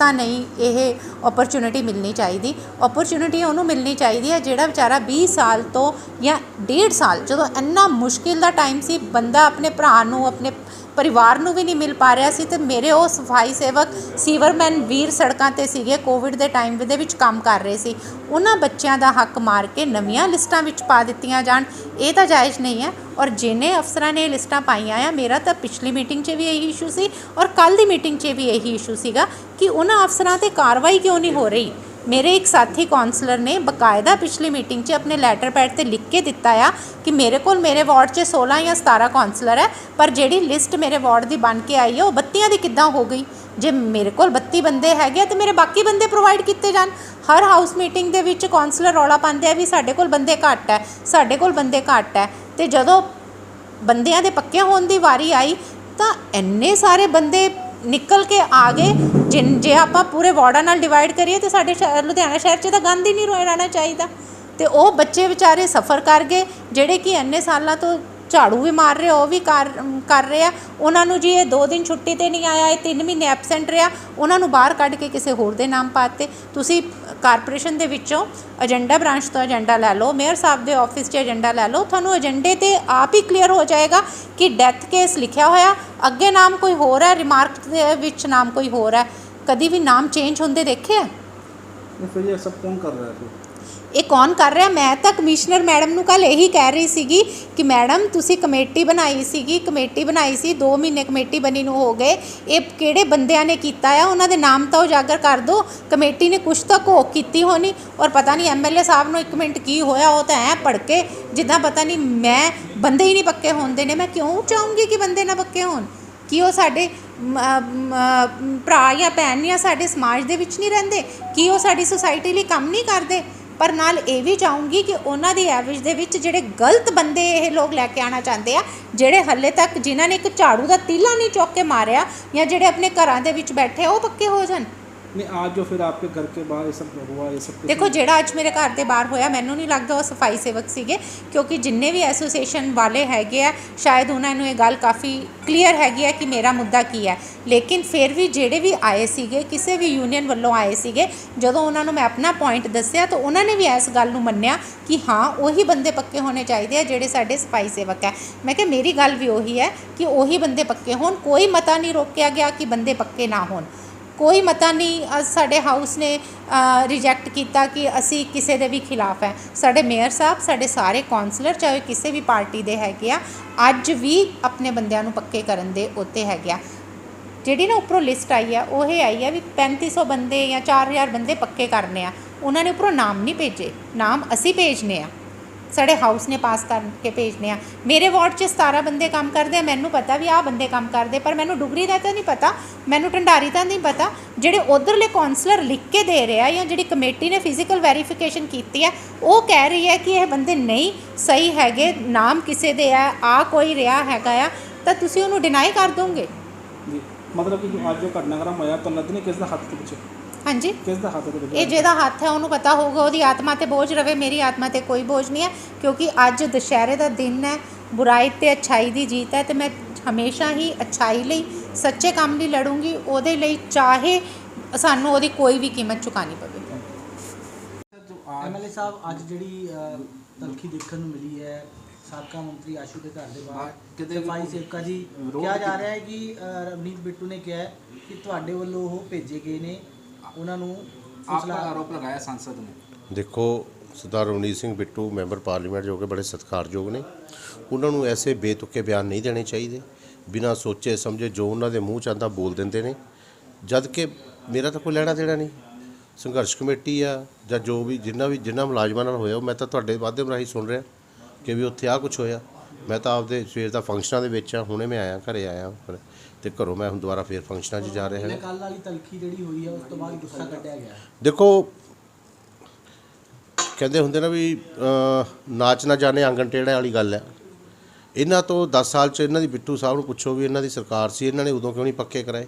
ਤਾਂ ਨਹੀਂ ਇਹ ਓਪਰਚੁਨਿਟੀ ਮਿਲਣੀ ਚਾਹੀਦੀ। ਓਪਰਚੁਨਿਟੀ ਉਹਨੂੰ ਮਿਲਣੀ ਚਾਹੀਦੀ ਹੈ ਜਿਹੜਾ ਵਿਚਾਰਾ 20 ਸਾਲ ਤੋਂ ਜਾਂ 1.5 ਸਾਲ, ਜਦੋਂ ਇੰਨਾ ਮੁਸ਼ਕਿਲ ਦਾ ਟਾਈਮ ਸੀ, ਬੰਦਾ ਆਪਣੇ ਭਰਾ ਨੂੰ, ਆਪਣੇ ਪਰਿਵਾਰ ਨੂੰ ਵੀ ਨਹੀਂ ਮਿਲ ਪਾ ਰਿਹਾ ਸੀ ਤੇ ਮੇਰੇ ਉਹ ਸਫ਼ਾਈ ਸੇਵਕ ਸੀਵਰਮੈਨ ਵੀਰ ਸੜਕਾਂ ਤੇ ਸੀਗੇ ਕੋਵਿਡ ਦੇ ਟਾਈਮ ਦੇ ਵਿੱਚ ਕੰਮ ਕਰ ਰਹੇ ਸੀ। ਉਹਨਾਂ ਬੱਚਿਆਂ ਦਾ ਹੱਕ ਮਾਰ ਕੇ ਨਵੀਆਂ ਲਿਸਟਾਂ ਵਿੱਚ ਪਾ ਦਿੱਤੀਆਂ ਜਾਣ। ਇਹ ਤਾਂ ਜਾਇਜ਼ ਨਹੀਂ ਹੈ ਔਰ ਜਿਨੇ ਅਫਸਰਾਂ ਨੇ ਇਹ ਲਿਸਟਾਂ ਪਾਈਆਂ ਆ, ਮੇਰਾ ਤਾਂ ਪਿਛਲੀ ਮੀਟਿੰਗ 'ਚ ਵੀ ਇਹੀ ਇਸ਼ੂ ਸੀ ਔਰ ਕੱਲ ਦੀ ਮੀਟਿੰਗ 'ਚ ਵੀ ਇਹੀ ਇਸ਼ੂ ਸੀਗਾ ਕਿ ਉਹਨਾਂ ਅਫਸਰਾਂ ਤੇ ਕਾਰਵਾਈ ਕਿਉਂ ਨਹੀਂ ਹੋ ਰਹੀ? ਮੇਰੇ ਇੱਕ ਸਾਥੀ ਕਾਉਂਸਲਰ ਨੇ ਬਕਾਇਦਾ ਪਿਛਲੀ ਮੀਟਿੰਗ 'ਚ ਆਪਣੇ ਲੈਟਰ ਪੈਡ ਤੇ ਲਿਖ ਕੇ ਦਿੱਤਾ ਆ ਕਿ ਮੇਰੇ ਕੋਲ ਮੇਰੇ ਵਾਰਡ 'ਚ 16 ਜਾਂ 17 ਕਾਉਂਸਲਰ ਹੈ, ਪਰ ਜਿਹੜੀ ਲਿਸਟ ਮੇਰੇ ਵਾਰਡ ਦੀ ਬਣ ਕੇ ਆਈ ਹੈ ਉਹ ਬੱਤੀਆਂ ਦੀ ਕਿੱਦਾਂ ਹੋ ਗਈ? ਜੇ ਮੇਰੇ ਕੋਲ 32 ਬੰਦੇ ਹੈਗੇ ਆ ਤੇ ਮੇਰੇ ਬਾਕੀ ਬੰਦੇ ਪ੍ਰੋਵਾਈਡ ਕੀਤੇ ਜਾਣ। ਹਰ ਹਾਊਸ ਮੀਟਿੰਗ ਦੇ ਵਿੱਚ ਕਾਉਂਸਲਰ ਰੌਲਾ ਪਾਉਂਦੇ ਆ ਵੀ ਸਾਡੇ ਕੋਲ ਬੰਦੇ ਘੱਟ ਹੈ, ਸਾਡੇ ਕੋਲ ਬੰਦੇ ਘੱਟ ਹੈ। ਤੇ ਜਦੋਂ ਬੰਦਿਆਂ ਦੇ ਪੱਕੇ ਹੋਣ ਦੀ ਵਾਰੀ ਆਈ, ਤਾਂ ਇੰਨੇ ਸਾਰੇ ਬੰਦੇ ਨਿਕਲ ਕੇ ਆ ਗਏ। ਜਿਨ, ਜੇ ਆਪਾਂ ਪੂਰੇ ਵਾਰਡਾਂ ਨਾਲ ਡਿਵਾਈਡ ਕਰੀਏ ਤੇ ਸਾਡੇ ਸ਼ਹਿਰ ਲੁਧਿਆਣਾ ਸ਼ਹਿਰ 'ਚ ਤਾਂ ਗੰਦ ਹੀ ਨਹੀਂ ਰੋਏ ਰਹਿਣਾ ਚਾਹੀਦਾ। ਤੇ ਉਹ ਬੱਚੇ ਵਿਚਾਰੇ ਸਫਰ ਕਰ ਗਏ, ਜਿਹੜੇ ਕਿ ਇੰਨੇ ਸਾਲਾਂ ਤੋਂ ਝਾੜੂ ਵੀ ਮਾਰ ਰਿਹਾ, ਉਹ ਵੀ ਕਰ ਕਰ ਰਿਹਾ ਉਹਨਾਂ ਨੂੰ ਜੀ ਇਹ 2 ਦਿਨ ਛੁੱਟੀ ਤੇ ਨਹੀਂ ਆਇਆ, ਇਹ 3 ਮਹੀਨੇ ਐਬਸੈਂਟ ਰਿਹਾ। ਉਹਨਾਂ ਨੂੰ ਬਾਹਰ ਕੱਢ ਕੇ ਕਿਸੇ ਹੋਰ ਦੇ ਨਾਮ ਪਾਤੇ ਤੁਸੀਂ ਕਾਰਪੋਰੇਸ਼ਨ ਦੇ ਵਿੱਚੋਂ ਏਜੰਡਾ ਬ੍ਰਾਂਚ ਤੋਂ ਏਜੰਡਾ ਲੈ ਲਓ ਮੇਅਰ ਸਾਹਿਬ ਦੇ ਆਫਿਸ 'ਚ ਏਜੰਡਾ ਲੈ ਲਓ। ਤੁਹਾਨੂੰ ਏਜੰਡੇ ਤੇ ਆਪ ਹੀ ਕਲੀਅਰ ਹੋ ਜਾਏਗਾ ਕਿ ਡੈਥ ਕੇਸ ਲਿਖਿਆ ਹੋਇਆ। ਅੱਗੇ ਨਾਮ ਕੋਈ ਹੋਰ ਹੈ ਰਿਮਾਰਕ ਦੇ ਵਿੱਚ ਨਾਮ ਕੋਈ ਹੋਰ ਹੈ। ਕਦੀ ਵੀ ਨਾਮ ਚੇਂਜ ਹੁੰਦੇ ਦੇਖਿਆ ਨਹੀਂ, ਫਿਰ ਇਹ ਸਭ ਕੌਣ ਕਰ ਰਿਹਾ ਹੈ? ਇਹ ਕੌਣ ਕਰ ਰਿਹਾ? ਮੈਂ ਤਾਂ ਕਮਿਸ਼ਨਰ ਮੈਡਮ ਨੂੰ ਕੱਲ ਇਹੀ ਕਹਿ ਰਹੀ ਸੀਗੀ ਕਿ ਮੈਡਮ, ਤੁਸੀਂ ਕਮੇਟੀ ਬਣਾਈ ਸੀਗੀ, ਕਮੇਟੀ ਬਣਾਈ ਸੀ 2 ਮਹੀਨੇ ਕਮੇਟੀ ਬਣੀ ਨੂੰ ਹੋ ਗਏ। ਇਹ ਕਿਹੜੇ ਬੰਦਿਆਂ ਨੇ ਕੀਤਾ ਆ? ਉਹਨਾਂ ਦੇ ਨਾਮ ਤਾਂ ਉਜਾਗਰ ਕਰ ਦਿਓ ਕਮੇਟੀ ਨੇ ਕੁਛ ਤਾਂ ਘੋਖ ਕੀਤੀ ਹੋਣੀ। ਔਰ ਪਤਾ ਨਹੀਂ ਐਮਐਲਏ ਸਾਹਿਬ ਨੂੰ ਇੱਕ ਮਿੰਟ ਕੀ ਹੋਇਆ, ਉਹ ਤਾਂ ਐ ਪੜਕੇ ਜਿੱਦਾਂ ਪਤਾ ਨਹੀਂ ਮੈਂ ਬੰਦੇ ਹੀ ਨਹੀਂ ਪੱਕੇ ਹੁੰਦੇ ਨੇ। ਮੈਂ ਕਿਉਂ ਚਾਹੂੰਗੀ ਕਿ ਬੰਦੇ ਨਾ ਪੱਕੇ ਹੋਣ? ਕੀ ਉਹ ਸਾਡੇ ਭਰਾ ਜਾਂ ਭੈਣ ਜਾਂ ਸਾਡੇ ਸਮਾਜ ਦੇ ਵਿੱਚ ਨਹੀਂ ਰਹਿੰਦੇ? ਕੀ ਉਹ ਸਾਡੀ ਸੁਸਾਇਟੀ ਲਈ ਕੰਮ ਨਹੀਂ ਕਰਦੇ? ਪਰ ਨਾਲ ਇਹ ਵੀ ਚਾਹੂੰਗੀ ਕਿ ਉਹਨਾਂ ਦੀ ਐਵਰੇਜ ਦੇ ਵਿੱਚ ਜਿਹੜੇ ਗਲਤ ਬੰਦੇ ਇਹ ਲੋਕ ਲੈ ਕੇ ਆਣਾ ਚਾਹੁੰਦੇ ਆ, ਜਿਹੜੇ ਹੱਲੇ ਤੱਕ ਜਿਨ੍ਹਾਂ ਨੇ ਇੱਕ ਝਾੜੂ ਦਾ ਤੀਲਾ ਨਹੀਂ ਚੁੱਕ ਕੇ ਮਾਰਿਆ ਜਾਂ ਜਿਹੜੇ ਆਪਣੇ ਘਰਾਂ ਦੇ ਵਿੱਚ ਬੈਠੇ ਉਹ ਪੱਕੇ ਹੋ ਜਾਣ। नहीं आज जो फिर आपके घर के बाहर ये सब हुआ ये सब कुछ ਦੇਖੋ ਜਿਹੜਾ ਅੱਜ ਮੇਰੇ ਘਰ ਦੇ ਬਾਹਰ ਹੋਇਆ ਮੈਨੂੰ ਨਹੀਂ ਲੱਗਦਾ ਉਹ ਸਫਾਈ ਸੇਵਕ ਸੀਗੇ ਕਿਉਂਕਿ ਜਿੰਨੇ ਵੀ ਐਸੋਸੀਏਸ਼ਨ ਵਾਲੇ ਹੈਗੇ ਆ ਸ਼ਾਇਦ ਉਹਨਾਂ ਨੂੰ ਇਹ ਗੱਲ ਕਾਫੀ ਕਲੀਅਰ ਹੈਗੀ ਹੈ ਕਿ ਮੇਰਾ ਮੁੱਦਾ ਕੀ ਹੈ ਲੇਕਿਨ ਫਿਰ ਵੀ ਜਿਹੜੇ ਵੀ ਆਏ ਸੀਗੇ ਕਿਸੇ ਵੀ ਯੂਨੀਅਨ ਵੱਲੋਂ ਆਏ ਸੀਗੇ ਜਦੋਂ ਉਹਨਾਂ ਨੂੰ ਮੈਂ ਆਪਣਾ ਪੁਆਇੰਟ ਦੱਸਿਆ ਤਾਂ ਉਹਨਾਂ ਨੇ ਵੀ ਇਸ ਗੱਲ ਨੂੰ ਮੰਨਿਆ ਕਿ ਹਾਂ ਉਹੀ ਬੰਦੇ ਪੱਕੇ ਹੋਣੇ ਚਾਹੀਦੇ ਆ ਜਿਹੜੇ ਸਾਡੇ ਸਫਾਈ ਸੇਵਕ ਹੈ ਮੈਂ ਕਿਹਾ ਮੇਰੀ ਗੱਲ ਵੀ ਉਹੀ ਹੈ ਕਿ ਉਹੀ ਬੰਦੇ ਪੱਕੇ ਹੋਣ ਕੋਈ ਮਤਾ ਨਹੀਂ ਰੋਕਿਆ ਗਿਆ ਕਿ ਬੰਦੇ ਪੱਕੇ ਨਾ ਹੋਣ ਕੋਈ ਮਤਾ ਨਹੀਂ ਅ, ਸਾਡੇ ਹਾਊਸ ਨੇ ਰਿਜੈਕਟ ਕੀਤਾ ਕਿ ਅਸੀਂ ਕਿਸੇ ਦੇ ਵੀ ਖਿਲਾਫ ਹੈ। ਸਾਡੇ ਮੇਅਰ ਸਾਹਿਬ ਸਾਡੇ ਸਾਰੇ ਕਾਉਂਸਲਰ ਚਾਹੇ ਕਿਸੇ ਵੀ ਪਾਰਟੀ ਦੇ ਹੈਗੇ ਆ ਅੱਜ ਵੀ ਆਪਣੇ ਬੰਦਿਆਂ ਨੂੰ ਪੱਕੇ ਕਰਨ ਦੇ ਉੱਤੇ ਹੈਗੇ ਆ। ਜਿਹੜੀ ਨਾ ਉੱਪਰੋਂ ਲਿਸਟ ਆਈ ਆ ਉਹ ਇਹ ਆਈ ਆ ਵੀ 3500 ਬੰਦੇ ਜਾਂ 4000 ਬੰਦੇ ਪੱਕੇ ਕਰਨੇ ਆ। ਉਹਨਾਂ ਨੇ ਉੱਪਰੋਂ ਨਾਮ ਨਹੀਂ ਭੇਜੇ। ਨਾਮ ਅਸੀਂ ਭੇਜਨੇ ਆ। ਸਾਡੇ ਹਾਊਸ ਨੇ ਪਾਸ ਕਰਕੇ ਭੇਜਨੇ ਆ। ਮੇਰੇ ਵਾਰਡ 'ਚ 17 ਬੰਦੇ ਕੰਮ ਕਰਦੇ ਆ, ਮੈਨੂੰ ਪਤਾ ਵੀ ਆ ਬੰਦੇ ਕੰਮ ਕਰਦੇ, ਪਰ ਮੈਨੂੰ ਡੁਗਰੀ ਦਾ ਤਾਂ ਨਹੀਂ ਪਤਾ, ਮੈਨੂੰ ਢੰਡਾਰੀ ਦਾ ਨਹੀਂ ਪਤਾ। ਜਿਹੜੇ ਉਧਰਲੇ ਕਾਉਂਸਲਰ ਲਿਖ ਕੇ ਦੇ ਰਿਹਾ ਜਾਂ ਜਿਹੜੀ ਕਮੇਟੀ ਨੇ ਫਿਜ਼ੀਕਲ ਵੈਰੀਫਿਕੇਸ਼ਨ ਕੀਤੀ ਹੈ ਉਹ ਕਹਿ ਰਹੀ ਹੈ ਕਿ ਇਹ ਬੰਦੇ ਨਹੀਂ ਸਹੀ ਹੈਗੇ, ਨਾਮ ਕਿਸੇ ਦੇ ਆ ਆ ਕੋਈ ਰਿਹਾ ਹੈਗਾ ਆ, ਤਾਂ ਤੁਸੀਂ ਉਹਨੂੰ ਡਿਨਾਈ ਕਰ ਦੋਗੇ। ਜੀ, ਮਤਲਬ ਕਿ ਅੱਜ ਜੋ ਘਟਨਾਕ੍ਰਮ ਹੋਇਆ ਤਾਂ ਲੱਦ ਨੇ ਕਿਸ ਦਾ ਹੱਥ ਦੇ ਹਾਂਜੀ? ਕਿਸ ਦਾ ਹੱਥ ਤੇ ਇਹ ਜਿਹਦਾ ਹੱਥ ਹੈ ਉਹਨੂੰ ਪਤਾ ਹੋਊਗਾ ਉਹਦੀ ਆਤਮਾ ਤੇ ਬੋਝ ਰਵੇ ਮੇਰੀ ਆਤਮਾ ਤੇ ਕੋਈ ਬੋਝ ਨਹੀਂ ਹੈ ਕਿਉਂਕਿ ਅੱਜ ਦੁਸ਼ਹਿਰੇ ਦਾ ਦਿਨ ਹੈ ਬੁਰਾਈ ਤੇ ਅਛਾਈ ਦੀ ਜੀਤ ਹੈ ਤੇ ਮੈਂ ਹਮੇਸ਼ਾ ਹੀ ਅਛਾਈ ਲਈ ਸੱਚੇ ਕੰਮ ਲਈ ਲੜੂੰਗੀ ਉਹਦੇ ਲਈ ਚਾਹੇ ਸਾਨੂੰ ਉਹਦੀ ਕੋਈ ਵੀ ਕੀਮਤ ਚੁਕਾਣੀ ਪਵੇ। ਐਮਐਲਏ ਸਾਹਿਬ ਅੱਜ ਜਿਹੜੀ ਤਲਖੀ ਦੇਖਣ ਨੂੰ ਮਿਲੀ ਹੈ ਸਾਬਕਾ ਮੰਤਰੀ ਆਸ਼ੂ ਦੇ ਘਰ ਦੇ ਬਾਹਰ ਕਿਤੇ ਭਾਈ ਸੇਵਕਾ ਜੀ ਕਿਹਾ ਜਾ ਰਿਹਾ ਹੈ ਕਿ ਰਵਨੀਤ ਬਿੱਟੂ ਨੇ ਕਿਹਾ ਕਿ ਤੁਹਾਡੇ ਵੱਲੋਂ ਉਹ ਭੇਜੇ ਗਏ ਨੇ ਉਹਨਾਂ ਨੂੰ ਆਪ ਆਰੋਪ ਲਗਾਇਆ ਸੰਸਦ ਨੇ। ਦੇਖੋ ਸਰਦਾਰ ਰਵਨੀਤ ਸਿੰਘ ਬਿੱਟੂ ਮੈਂਬਰ ਪਾਰਲੀਮੈਂਟ ਜੋ ਕਿ ਬੜੇ ਸਤਿਕਾਰਯੋਗ ਨੇ। ਉਹਨਾਂ ਨੂੰ ਐਸੇ ਬੇਤੁਕੇ ਬਿਆਨ ਨਹੀਂ ਦੇਣੇ ਚਾਹੀਦੇ। ਬਿਨਾਂ ਸੋਚੇ ਸਮਝੇ ਜੋ ਉਹਨਾਂ ਦੇ ਮੂੰਹ 'ਚ ਆਂਦਾ ਬੋਲ ਦਿੰਦੇ ਨੇ। ਜਦ ਕਿ ਮੇਰਾ ਤਾਂ ਕੋਈ ਲੈਣਾ ਦੇਣਾ ਨਹੀਂ। ਸੰਘਰਸ਼ ਕਮੇਟੀ ਆ ਜਾਂ ਜੋ ਵੀ ਜਿੰਨਾ ਵੀ ਜਿੰਨਾ ਮੁਲਾਜ਼ਮਾਂ ਨਾਲ ਹੋਇਆ ਉਹ ਮੈਂ ਤਾਂ ਤੁਹਾਡੇ ਮਾਧਿਅਮ ਰਾਹੀਂ ਸੁਣ ਰਿਹਾ ਕਿ ਵੀ ਉੱਥੇ ਆ ਕੁਝ ਹੋਇਆ। ਮੈਂ ਤਾਂ ਆਪਦੇ ਸਵੇਰ ਦਾ ਫੰਕਸ਼ਨਾਂ ਦੇ ਵਿੱਚ ਆ ਹੁਣੇ ਮੈਂ ਆਇਆ ਘਰੇ ਆਇਆ। ਪਰ ਤੇ ਘਰੋਂ ਮੈਂ ਹੁਣ ਦੁਬਾਰਾ ਫੇਰ ਫੰਕਸ਼ਨਾਂ 'ਚ ਜਾ ਰਿਹਾ ਹਾਂ। ਕੱਲ ਵਾਲੀ ਤਲਖੀ ਜਿਹੜੀ ਹੋਈ ਹੈ ਉਸ ਤੋਂ ਬਾਅਦ ਗੁੱਸਾ ਕੱਢਿਆ ਗਿਆ? ਦੇਖੋ ਕਹਿੰਦੇ ਹੁੰਦੇ ਨਾ ਵੀ ਨਾਚ ਨਾ ਜਾਣੇ ਆਂਗਣ ਟੇੜੇ ਵਾਲੀ ਗੱਲ ਹੈ। ਇਹਨਾਂ ਤੋਂ 10 ਸਾਲ ਚ ਇਹਨਾਂ ਦੀ ਬਿੱਟੂ ਸਾਹਿਬ ਨੂੰ ਪੁੱਛੋ ਵੀ ਇਹਨਾਂ ਦੀ ਸਰਕਾਰ ਸੀ ਇਹਨਾਂ ਨੇ ਉਦੋਂ ਕਿਉਂ ਨਹੀਂ ਪੱਕੇ ਕਰਾਏ?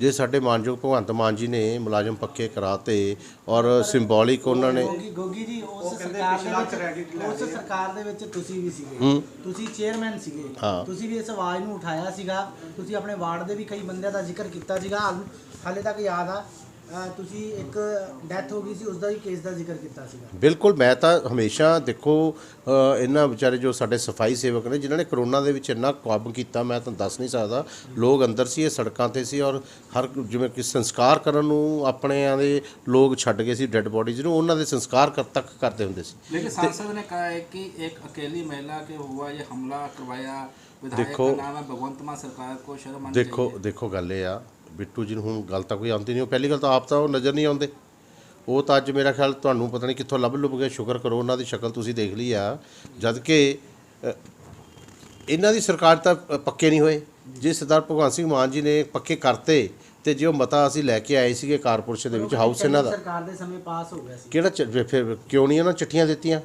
ਜੇ ਸਾਡੇ ਮਾਨਯੋਗ ਭਗਵੰਤ ਮਾਨ ਜੀ ਨੇ ਮੁਲਾਜ਼ਮ ਪੱਕੇ ਕਰਾਤੇ ਔਰ ਸਿੰਬੋਲਿਕ ਉਹਨਾਂ ਨੇ ਗੋਗੀ ਗੋਗੀ ਜੀ ਉਸ ਸਰਕਾਰ ਦੇ ਵਿੱਚ ਉਸ ਸਰਕਾਰ ਦੇ ਵਿੱਚ ਤੁਸੀਂ ਵੀ ਸੀਗੇ। ਤੁਸੀਂ ਚੇਅਰਮੈਨ ਸੀਗੇ। ਤੁਸੀਂ ਵੀ ਇਸ ਆਵਾਜ਼ ਨੂੰ ਉਠਾਇਆ ਸੀਗਾ। ਤੁਸੀਂ ਆਪਣੇ ਵਾਰਡ ਦੇ ਵੀ ਕਈ ਬੰਦਿਆਂ ਦਾ ਜ਼ਿਕਰ ਕੀਤਾ ਸੀਗਾ। ਹਾਲ- ਤੱਕ ਯਾਦ ਆ। ਤੁਸੀਂ ਇੱਕ ਡੈਥ ਹੋ ਗਈ ਸੀ ਉਸ ਦਾ ਵੀ ਕੇਸ ਦਾ ਜ਼ਿਕਰ ਕੀਤਾ ਸੀਗਾ ਬਿਲਕੁਲ ਮੈਂ ਤਾਂ ਹਮੇਸ਼ਾ ਦੇਖੋ ਅ, ਇਹਨਾਂ ਵਿਚਾਰੇ ਜੋ ਸਾਡੇ ਸਫਾਈ ਸੇਵਕ ਨੇ ਜਿਨ੍ਹਾਂ ਨੇ ਕਰੋਨਾ ਦੇ ਵਿੱਚ ਇੰਨਾ ਕੰਮ ਕੀਤਾ ਮੈਂ ਤੁਹਾਨੂੰ ਦੱਸ ਨਹੀਂ ਸਕਦਾ ਲੋਕ ਅੰਦਰ ਸੀ ਇਹ ਸੜਕਾਂ ਤੇ ਸੀ ਔਰ ਹਰ ਜਿਵੇਂ ਕਿ ਸੰਸਕਾਰ ਕਰਨ ਨੂੰ ਆਪਣਿਆਂ ਦੇ ਲੋਕ ਛੱਡ ਗਏ ਸੀ ਡੈੱਡ ਬੋਡੀਜ਼ ਨੂੰ ਉਹਨਾਂ ਦੇ ਸੰਸਕਾਰ ਕਰ ਤੱਕ ਕਰਦੇ ਹੁੰਦੇ ਸੀ लेकिन सांसद ने कहा है कि एक अकेली महिला के हुआ ये हमला करवाया विधायक देखो- का नाम है भगवंत मान सरकार को शर्म आनी ਦੇਖੋ चाहिए। ਦੇਖੋ ਗੱਲ ਇਹ ਆ ਬਿੱਟੂ ਜੀ ਨੂੰ ਹੁਣ ਗੱਲ ਤਾਂ ਕੋਈ ਆਉਂਦੀ ਨਹੀਂ ਉਹ ਪਹਿਲੀ ਗੱਲ ਤਾਂ ਆਪ ਤਾਂ ਉਹ ਨਜ਼ਰ ਨਹੀਂ ਆਉਂਦੇ। ਉਹ ਤਾਂ ਅੱਜ ਮੇਰਾ ਖਿਆਲ ਤੁਹਾਨੂੰ ਪਤਾ ਨਹੀਂ ਕਿੱਥੋਂ ਲੱਭ ਲੁੱਭ ਗਏ ਸ਼ੁਕਰ ਕਰੋ ਉਹਨਾਂ ਦੀ ਸ਼ਕਲ ਤੁਸੀਂ ਦੇਖ ਲਈ ਆ। ਜਦ ਕਿ ਇਹਨਾਂ ਦੀ ਸਰਕਾਰ ਤਾਂ ਪੱਕੇ ਨਹੀਂ ਹੋਏ। ਜੇ ਸਰਦਾਰ ਭਗਵੰਤ ਸਿੰਘ ਮਾਨ ਜੀ ਨੇ ਪੱਕੇ ਕਰਤੇ ਤੇ ਜੇ ਉਹ ਮਤਾ ਅਸੀਂ ਲੈ ਕੇ ਆਏ ਸੀਗੇ ਕਾਰਪੋਰੇਸ਼ਨ ਦੇ ਵਿੱਚ ਹਾਊਸ ਇਹਨਾਂ ਦਾ। ਸਰਕਾਰ ਦੇ ਸਮੇਂ ਪਾਸ ਹੋ ਗਿਆ ਸੀ। ਕਿਹੜਾ ਫਿਰ ਕਿਉਂ ਨਹੀਂ ਉਹਨਾਂ ਚਿੱਠੀਆਂ ਦਿੱਤੀਆਂ?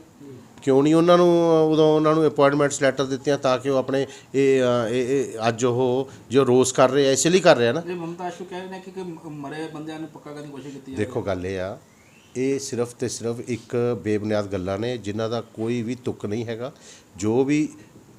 ਕਿਉਂ ਨਹੀਂ ਉਹਨਾਂ ਨੂੰ ਉਦੋਂ ਉਹਨਾਂ ਨੂੰ ਅਪਾਇੰਟਮੈਂਟਸ ਲੈਟਰ ਦਿੱਤੀਆਂ ਤਾਂ ਕਿ ਉਹ ਆਪਣੇ ਇਹ ਇਹ ਅੱਜ ਉਹ ਜੋ ਰੋਸ ਕਰ ਰਹੇ ਆ ਇਸੇ ਲਈ ਕਰ ਰਹੇ ਆ ਨਾ। ਇਹ ਮਮਤਾ ਆਸ਼ੂ ਕਹਿ ਰਹੇ ਨੇ ਕਿ ਮਰੇ ਬੰਦਿਆਂ ਨੂੰ ਪੱਕਾ ਕਰਨ ਦੀ ਕੋਸ਼ਿਸ਼ ਕੀਤੀ ਜਾ ਦੇਖੋ ਗੱਲ ਇਹ ਆ ਇਹ ਸਿਰਫ ਤੇ ਸਿਰਫ ਇੱਕ ਬੇਬੁਨਿਆਦ ਗੱਲਾਂ ਨੇ ਜਿਨ੍ਹਾਂ ਦਾ ਕੋਈ ਵੀ ਤੁਕ ਨਹੀਂ ਹੈਗਾ। ਜੋ ਵੀ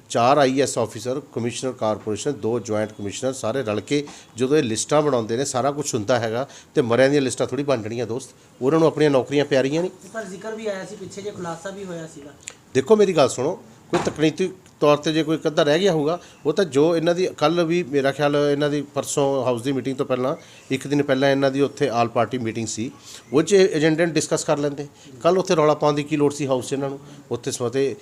ਚਾਰ ਆਈਐਸ ਆਫੀਸਰ ਕਮਿਸ਼ਨਰ ਕਾਰਪੋਰੇਸ਼ਨ ਦੋ ਜੁਆਇੰਟ ਕਮਿਸ਼ਨਰ ਸਾਰੇ ਰਲ ਕੇ ਜਦੋਂ ਇਹ ਲਿਸਟਾਂ ਬਣਾਉਂਦੇ ਨੇ ਸਾਰਾ ਕੁਝ ਹੁੰਦਾ ਹੈਗਾ ਤੇ ਮਰਿਆਂ ਦੀਆਂ ਲਿਸਟਾਂ ਥੋੜੀ ਬਣ ਜਾਣੀਆਂ ਦੋਸਤ। ਉਹਨਾਂ ਨੂੰ ਆਪਣੀਆਂ ਨੌਕਰੀਆਂ ਪਿਆਰੀਆਂ ਨਹੀਂ। ਪਰ ਜ਼ਿਕਰ ਵੀ ਆਇਆ ਸੀ ਪਿੱਛੇ ਜੇ ਖੁਲਾਸਾ ਵੀ ਹੋਇਆ ਸੀਗਾ। ਦੇਖੋ ਮੇਰੀ ਗੱਲ ਸੁਣੋ ਕੋਈ ਤਕਨੀਕੀ ਤੌਰ ਤੇ ਜੇ ਕੋਈ ਕੱਦਾ ਰਹਿ ਗਿਆ ਹੋਊਗਾ, ਉਹ ਤਾਂ ਜੋ ਇਹਨਾਂ ਦੀ ਕੱਲ ਵੀ ਮੇਰਾ ਖਿਆਲ ਇਹਨਾਂ ਦੀ ਪਰਸੋਂ ਹਾਊਸ ਦੀ ਮੀਟਿੰਗ ਤੋਂ ਪਹਿਲਾਂ, ਇੱਕ ਦਿਨ ਪਹਿਲਾਂ ਇਹਨਾਂ ਦੀ ਉੱਥੇ ਆਲ ਪਾਰਟੀ ਮੀਟਿੰਗ ਸੀ, ਉਹ 'ਚ ਏਜੰਡੇ ਨੂੰ ਡਿਸਕਸ ਕਰ ਲੈਂਦੇ। ਕੱਲ ਉੱਥੇ ਰੌਲਾ ਪਾਉਣ ਦੀ ਕੀ ਲੋੜ ਸੀ ਹਾਊਸ 'ਚ ਇਹਨਾਂ ਨੂੰ? ਉੱਥੇ ਸਮਤੇ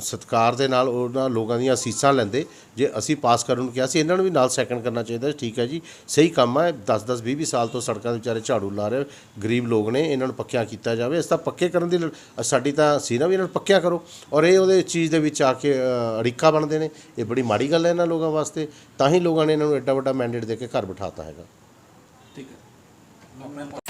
ਸਤਕਾਰ ਦੇ ਨਾਲ ਉਹਨਾਂ ਲੋਕਾਂ ਦੀਆਂ ਅਸੀਸਾਂ ਲੈਂਦੇ। ਜੇ ਅਸੀਂ ਪਾਸ ਕਰਨ ਨੂੰ ਕਿਹਾ ਸੀ, ਇਹਨਾਂ ਨੂੰ ਵੀ ਨਾਲ ਸੈਕੰਡ ਕਰਨਾ ਚਾਹੀਦਾ ਠੀਕ ਹੈ ਜੀ, ਸਹੀ ਕੰਮ ਹੈ 10 10 20 20 ਸਾਲ ਤੋਂ ਸੜਕਾਂ ਦੇ ਵਿਚਾਰੇ ਝਾੜੂ ਲਾ ਰਹੇ, ਗਰੀਬ ਲੋਕ ਨੇ, ਇਹਨਾਂ ਨੂੰ ਪੱਕਿਆ ਕੀਤਾ ਜਾਵੇ। ਇਸ ਤਾਂ ਪੱਕੇ ਕਰਨ ਦੀ ਲ- ਸਾਡੀ ਤਾਂ ਸੀ ਨਾ ਵੀ ਇਹਨਾਂ ਨੂੰ ਪੱਕਿਆ ਕਰੋ। ਔਰ ਇਹ ਉਹਦੇ ਚੀਜ਼ ਦੇ ਵਿੱਚ ਆ ਕੇ ਕੇ ਅੜਿੱਕਾ ਬਣਦੇ ਨੇ। ਇਹ ਬੜੀ ਮਾੜੀ ਗੱਲ ਹੈ ਇਹਨਾਂ ਲੋਕਾਂ ਵਾਸਤੇ। ਤਾਂ ਹੀ ਲੋਕਾਂ ਨੇ ਇਹਨਾਂ ਨੂੰ ਐਡਾ ਵੱਡਾ ਮੈਂਡੇਟ ਦੇ ਕੇ ਘਰ ਬਿਠਾਤਾ ਹੈਗਾ। ਠੀਕ ਹੈ।